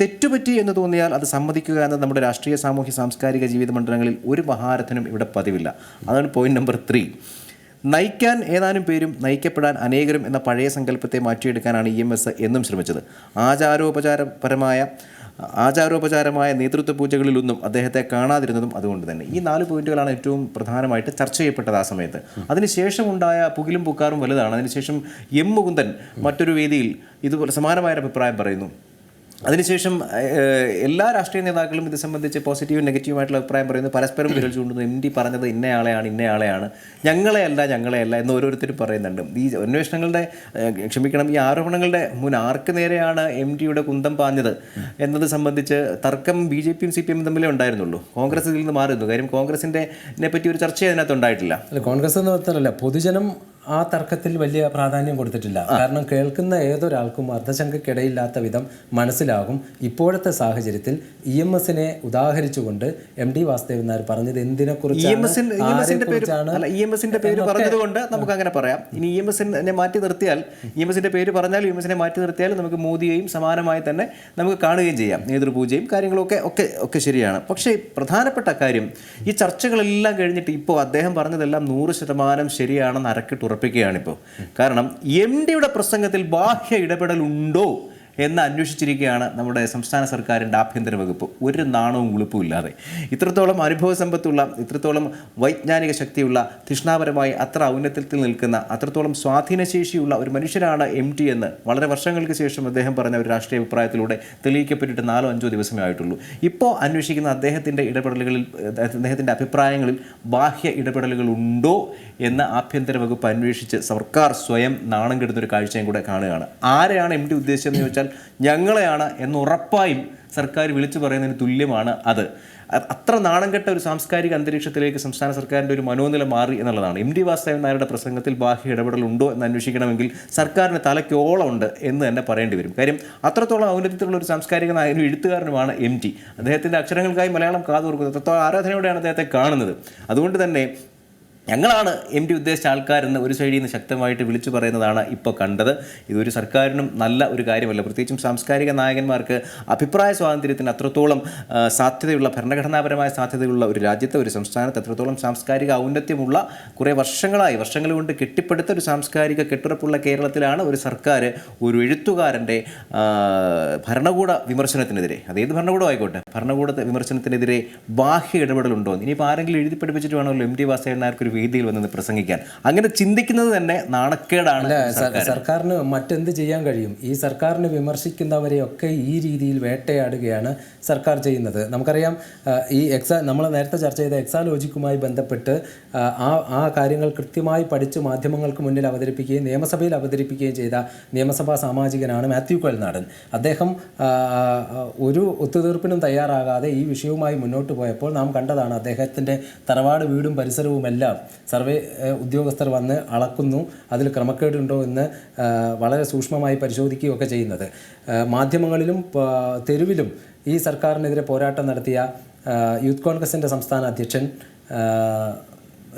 തെറ്റുപറ്റി എന്ന് തോന്നിയാൽ അത് സമ്മതിക്കുക എന്നത് നമ്മുടെ രാഷ്ട്രീയ സാമൂഹ്യ സാംസ്കാരിക ജീവിത മണ്ഡലങ്ങളിൽ ഒരു മഹാരഥനും ഇവിടെ പതിവില്ല. അതാണ് പോയിന്റ് നമ്പർ ത്രീ നയിക്കാൻ ഏതാനും പേരും നയിക്കപ്പെടാൻ അനേകരും എന്ന പഴയ സങ്കല്പത്തെ മാറ്റിയെടുക്കാനാണ് ഇ എം എസ് എന്നും ശ്രമിച്ചത്. ആചാരോപചാരപരമായ ആചാരോപചാരമായ നേതൃത്വ പൂജകളിലൊന്നും അദ്ദേഹത്തെ കാണാതിരുന്നതും അതുകൊണ്ട് തന്നെ. ഈ നാല് പോയിന്റുകളാണ് ഏറ്റവും പ്രധാനമായിട്ട് ചർച്ച ചെയ്യപ്പെട്ടത് ആ സമയത്ത്. അതിനുശേഷം ഉണ്ടായ പുകിലും പുക്കാറും വലുതാണ്. അതിനുശേഷം എം മുകുന്ദൻ മറ്റൊരു വേദിയിൽ ഇതുപോലെ സമാനമായൊരു അഭിപ്രായം പറയുന്നു. അതിനുശേഷം എല്ലാ രാഷ്ട്രീയ നേതാക്കളും ഇത് സംബന്ധിച്ച് പോസിറ്റീവും നെഗറ്റീവുമായിട്ടുള്ള അഭിപ്രായം പറയുന്നു പരസ്പരം വിരൽ ചൂണ്ടുന്നു. എം ഡി പറഞ്ഞത് ഇന്നയാളെയാണ് ഇന്നയാളെയാണ്. ഞങ്ങളെ അല്ല എന്ന് ഓരോരുത്തരും പറയുന്നുണ്ട്. ഈ അന്വേഷണങ്ങളുടെ ക്ഷമിക്കണം ഈ ആരോപണങ്ങളുടെ മുൻ ആർക്ക് നേരെയാണ് എം ഡിയുടെ കുന്തം പാഞ്ഞത് എന്നത് സംബന്ധിച്ച് തർക്കം ബി ജെ പിയും സി പി എമ്മും തമ്മിലേ ഉണ്ടായിരുന്നുള്ളൂ. കോൺഗ്രസ് ഇതിൽ നിന്ന് മാറുന്നു കാര്യം കോൺഗ്രസിന്റെ പറ്റി ഒരു ചർച്ച അതിനകത്ത് ഉണ്ടായിട്ടില്ല. കോൺഗ്രസ് എന്ന് പറഞ്ഞാൽ പൊതുജനം ആ തർക്കത്തിൽ വലിയ പ്രാധാന്യം കൊടുത്തിട്ടില്ല. കാരണം കേൾക്കുന്ന ഏതൊരാൾക്കും അർദ്ധശങ്കയ്ക്കിടയില്ലാത്ത വിധം മനസ്സിലാകും. ഇപ്പോഴത്തെ സാഹചര്യത്തിൽ ഇ എം എസിനെ ഉദാഹരിച്ചുകൊണ്ട് എം ഡി വാസുദേവൻ നായർ പറഞ്ഞത് എന്തിനെ കുറിച്ചാണ് എന്തിനെക്കുറിച്ചാണ് എസിന്റെ ഇ എം എസിന്റെ പേര് പറഞ്ഞതുകൊണ്ട് നമുക്ക് അങ്ങനെ പറയാം. ഇനി ഇ എം എസിനെ മാറ്റി നിർത്തിയാൽ ഇ എം എസിന്റെ പേര് പറഞ്ഞാൽ ഇ എം എസിനെ മാറ്റി നിർത്തിയാൽ നമുക്ക് മോദിയെയും സമാനമായി തന്നെ നമുക്ക് കാണുകയും ചെയ്യാം. നേതൃപൂജയും കാര്യങ്ങളൊക്കെ ഒക്കെ ഒക്കെ ശരിയാണ്. പക്ഷേ പ്രധാനപ്പെട്ട കാര്യം ഈ ചർച്ചകളെല്ലാം കഴിഞ്ഞിട്ട് ഇപ്പോൾ അദ്ദേഹം പറഞ്ഞതെല്ലാം നൂറ് ശതമാനം ശരിയാണെന്ന് അരക്കിട്ട് ഉറപ്പിക്കുകയാണിപ്പോൾ കാരണം എം ഡിയുടെ പ്രസംഗത്തിൽ ബാഹ്യ ഇടപെടൽ ഉണ്ടോ? എന്ന് അന്വേഷിച്ചിരിക്കുകയാണ് നമ്മുടെ സംസ്ഥാന സർക്കാരിന്റെ ആഭ്യന്തര വകുപ്പ്. ഒരു നാണവും ഉളുപ്പും ഇല്ലാതെ. ഇത്രത്തോളം അനുഭവ സമ്പത്തുള്ള ഇത്രത്തോളം വൈജ്ഞാനിക ശക്തിയുള്ള തൃഷ്ണാപരമായി അത്ര ഔന്നത്യത്തിൽ നിൽക്കുന്ന അത്രത്തോളം സ്വാധീനശേഷിയുള്ള ഒരു മനുഷ്യനാണ് എം ടി എന്ന് വളരെ വർഷങ്ങൾക്ക് ശേഷം അദ്ദേഹം പറഞ്ഞ ഒരു രാഷ്ട്രീയ അഭിപ്രായത്തിലൂടെ തെളിയിക്കപ്പെട്ടിട്ട് നാലോ അഞ്ചോ ദിവസമേ ആയിട്ടുള്ളൂ. ഇപ്പോൾ അന്വേഷിക്കുന്ന അദ്ദേഹത്തിന്റെ ഇടപെടലുകളിൽ അദ്ദേഹത്തിന്റെ അഭിപ്രായങ്ങളിൽ ബാഹ്യ ഇടപെടലുകൾ ഉണ്ടോ എന്ന് ആഭ്യന്തര വകുപ്പ് അന്വേഷിച്ച് സർക്കാർ സ്വയം നാണം കെടുന്നൊരു കാഴ്ചയും കൂടെ കാണുകയാണ്. ആരെയാണ് എം ടി ഉദ്ദേശിച്ചതെന്ന് ചോദിച്ചാൽ ഞങ്ങളെയാണ് എന്ന് ഉറപ്പായും സർക്കാർ വിളിച്ചു പറയുന്നതിന് തുല്യമാണ് അത്. അത്ര നാണം കെട്ട ഒരു സാംസ്കാരിക അന്തരീക്ഷത്തിലേക്ക് സംസ്ഥാന സർക്കാരിന്റെ ഒരു മനോനില മാറി എന്നുള്ളതാണ്. എം ഡി വാസുദേവൻ നായരുടെ പ്രസംഗത്തിൽ ബാഹ്യ ഇടപെടൽ ഉണ്ടോ എന്ന് അന്വേഷിക്കണമെങ്കിൽ സർക്കാരിന് തലയ്ക്കോളം ഉണ്ട് എന്ന് തന്നെ പറയേണ്ടി വരും. കാര്യം അത്രത്തോളം ഔന്നത്യത്തിലുള്ള ഒരു സാംസ്കാരിക നായകനും എഴുത്തുകാരനുമാണ് എം ടി. അദ്ദേഹത്തിന്റെ അക്ഷരങ്ങൾക്കായി മലയാളം കാതോർക്കുന്നത് അത്രത്തോളം ആരാധനയോടെയാണ് അദ്ദേഹത്തെ കാണുന്നത്. അതുകൊണ്ട് തന്നെ ഞങ്ങളാണ് എം ടി ഉദ്ദേശിച്ച ആൾക്കാരെന്ന് ഒരു സൈഡിൽ നിന്ന് ശക്തമായിട്ട് വിളിച്ചു പറയുന്നതാണ് ഇപ്പോൾ കണ്ടത്. ഇതൊരു സർക്കാരിനും നല്ല ഒരു കാര്യമല്ല. പ്രത്യേകിച്ചും സാംസ്കാരിക നായകന്മാർക്ക് അഭിപ്രായ സ്വാതന്ത്ര്യത്തിന് അത്രത്തോളം സാധ്യതയുള്ള ഭരണഘടനാപരമായ സാധ്യതയുള്ള ഒരു രാജ്യത്തെ ഒരു സംസ്ഥാനത്ത് അത്രത്തോളം സാംസ്കാരിക ഔന്നത്യമുള്ള കുറേ വർഷങ്ങളായി വർഷങ്ങൾ കൊണ്ട് കെട്ടിപ്പടുത്ത ഒരു സാംസ്കാരിക കെട്ടുറപ്പുള്ള കേരളത്തിലാണ് ഒരു സർക്കാർ ഒരു എഴുത്തുകാരന്റെ ഭരണകൂട വിമർശനത്തിനെതിരെ അതേത് ഭരണകൂടം ആയിക്കോട്ടെ ഭരണകൂട വിമർശനത്തിനെതിരെ ബാഹ്യ ഇടപെടലുണ്ടോ ഇനിയിപ്പോൾ ആരെങ്കിലും എഴുതി പഠിപ്പിച്ചിട്ട് വേണമല്ലോ എം ടി ഒരു വേദിയിൽ വന്ന് പ്രസംഗിക്കാൻ. അങ്ങനെ ചിന്തിക്കുന്നത് തന്നെ നാണക്കേടാണ് സർക്കാരിന് മറ്റെന്ത് ചെയ്യാൻ കഴിയും? ഈ സർക്കാരിനെ വിമർശിക്കുന്നവരെയൊക്കെ ഈ രീതിയിൽ വേട്ടയാടുകയാണ് സർക്കാർ ചെയ്യുന്നത്. നമുക്കറിയാം ഈ എക്സാ നമ്മൾ നേരത്തെ ചർച്ച ചെയ്ത എക്സാലോജിക്കുമായി ബന്ധപ്പെട്ട് ആ, ആ കാര്യങ്ങൾ കൃത്യമായി പഠിച്ച് മാധ്യമങ്ങൾക്ക് മുന്നിൽ അവതരിപ്പിക്കുകയും നിയമസഭയിൽ അവതരിപ്പിക്കുകയും ചെയ്ത നിയമസഭാ സാമാജികനാണ് മാത്യു കൊൽനാടൻ. അദ്ദേഹം ഒരു ഒത്തുതീർപ്പിനും തയ്യാറാകാതെ ഈ വിഷയവുമായി മുന്നോട്ട് പോയപ്പോൾ നാം കണ്ടതാണ് അദ്ദേഹത്തിന്റെ തറവാട് വീടും പരിസരവും എല്ലാം സർവേ ഉദ്യോഗസ്ഥർ വന്ന് അളക്കുന്നു. അതിൽ ക്രമക്കേടുണ്ടോ എന്ന് വളരെ സൂക്ഷ്മമായി പരിശോധിക്കുകയൊക്കെ ചെയ്യുന്നത്. മാധ്യമങ്ങളിലും തെരുവിലും ഈ സർക്കാരിനെതിരെ പോരാട്ടം നടത്തിയ യൂത്ത് കോൺഗ്രസിന്റെ സംസ്ഥാന അധ്യക്ഷൻ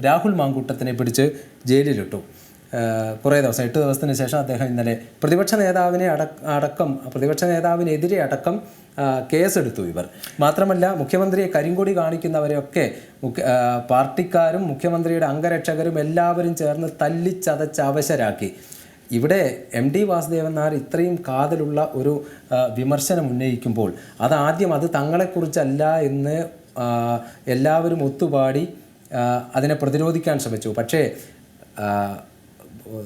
രാഹുൽ മാങ്കൂട്ടത്തിനെ പിടിച്ച് ജയിലിലിട്ടു. കുറേ ദിവസം എട്ട് ദിവസത്തിന് ശേഷം അദ്ദേഹം ഇന്നലെ പ്രതിപക്ഷ നേതാവിനെ അട അടക്കം പ്രതിപക്ഷ നേതാവിനെതിരെ അടക്കം കേസെടുത്തു ഇവർ. മാത്രമല്ല മുഖ്യമന്ത്രിയെ കരിങ്കൊടി കാണിക്കുന്നവരെയൊക്കെ പാർട്ടിക്കാരും മുഖ്യമന്ത്രിയുടെ അംഗരക്ഷകരും എല്ലാവരും ചേർന്ന് തല്ലിച്ചതച്ച് അവശരാക്കി. ഇവിടെ എം ഡി വാസുദേവൻ നായർ ഇത്രയും കാതലുള്ള ഒരു വിമർശനം ഉന്നയിക്കുമ്പോൾ അതാദ്യം അത് തങ്ങളെക്കുറിച്ചല്ല എന്ന് എല്ലാവരും ഒത്തുപാടി അതിനെ പ്രതിരോധിക്കാൻ ശ്രമിച്ചു. പക്ഷേ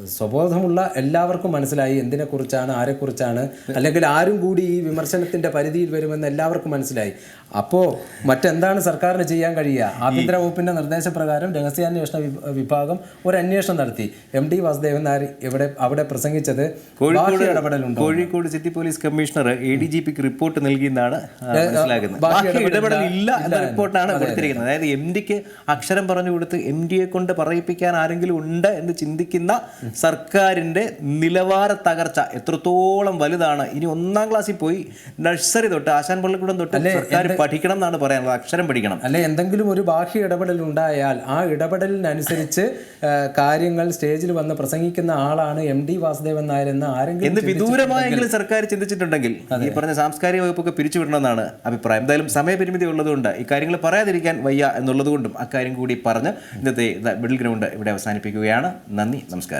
സ്വബോധമുള്ള എല്ലാവർക്കും മനസ്സിലായി എന്തിനെക്കുറിച്ചാണ് ആരെക്കുറിച്ചാണ് അല്ലെങ്കിൽ ആരും കൂടി ഈ വിമർശനത്തിന്റെ പരിധിയിൽ വരുമെന്ന് എല്ലാവർക്കും മനസ്സിലായി. അപ്പോൾ മറ്റെന്താണ് സർക്കാരിന് ചെയ്യാൻ കഴിയുക? ആഭ്യന്തര വകുപ്പിന്റെ നിർദ്ദേശപ്രകാരം രഹസ്യാന്വേഷണ വിഭ- വിഭാഗം ഒരു അന്വേഷണം നടത്തി. എം ഡി വാസുദേവൻ നായർ ഇവിടെ അവിടെ പ്രസംഗിച്ചത് Kozhikode ഇടപെടലുണ്ട്? Kozhikode city police commissioner A D G pick report നൽകിയെന്നാണ് എന്നാണ് മനസ്സിലാക്കുന്നത്. ഇടപെടൽ ഇല്ല എന്ന റിപ്പോർട്ടാണ് കൊടുത്തിരിക്കുന്നത്. അതായത് എം ഡിക്ക് അക്ഷരം പറഞ്ഞു കൊടുത്ത് എം ഡിയെ കൊണ്ട് പറയിപ്പിക്കാൻ ആരെങ്കിലും ഉണ്ട് എന്ന് ചിന്തിക്കുന്ന സർക്കാരിന്റെ നിലവാര തകർച്ച എത്രത്തോളം വലുതാണ്. ഇനി ഒന്നാം ക്ലാസ്സിൽ പോയി നഴ്സറി തൊട്ട് ആശാൻ പള്ളിക്കൂടം തൊട്ട് സർക്കാർ പഠിക്കണം എന്നാണ് പറയാനുള്ളത്. അക്ഷരം പഠിക്കണം. അല്ലെ എന്തെങ്കിലും ഒരു ബാഹ്യ ഇടപെടൽ ഉണ്ടായാൽ ആ ഇടപെടലിനനുസരിച്ച് കാര്യങ്ങൾ സ്റ്റേജിൽ വന്ന് പ്രസംഗിക്കുന്ന ആളാണ് എം ഡി വാസുദേവൻ നായർ എന്ന് ആരെങ്കിലും എന്ന് വിദൂരമായെങ്കിലും സർക്കാർ ചിന്തിച്ചിട്ടുണ്ടെങ്കിൽ ഈ പറഞ്ഞ സാംസ്കാരിക വകുപ്പൊക്കെ പിരിച്ചുവിടണമെന്നാണ് അഭിപ്രായം. എന്തായാലും സമയപരിമിതി ഉള്ളതുകൊണ്ട് ഇക്കാര്യങ്ങൾ കാര്യങ്ങൾ പറയാതിരിക്കാൻ വയ്യ എന്നുള്ളതുകൊണ്ടും അക്കാര്യം കൂടി പറഞ്ഞ് ഇന്നത്തെ മിഡിൽ ഗ്രൗണ്ട് ഇവിടെ അവസാനിപ്പിക്കുകയാണ്. നന്ദി നമസ്കാരം.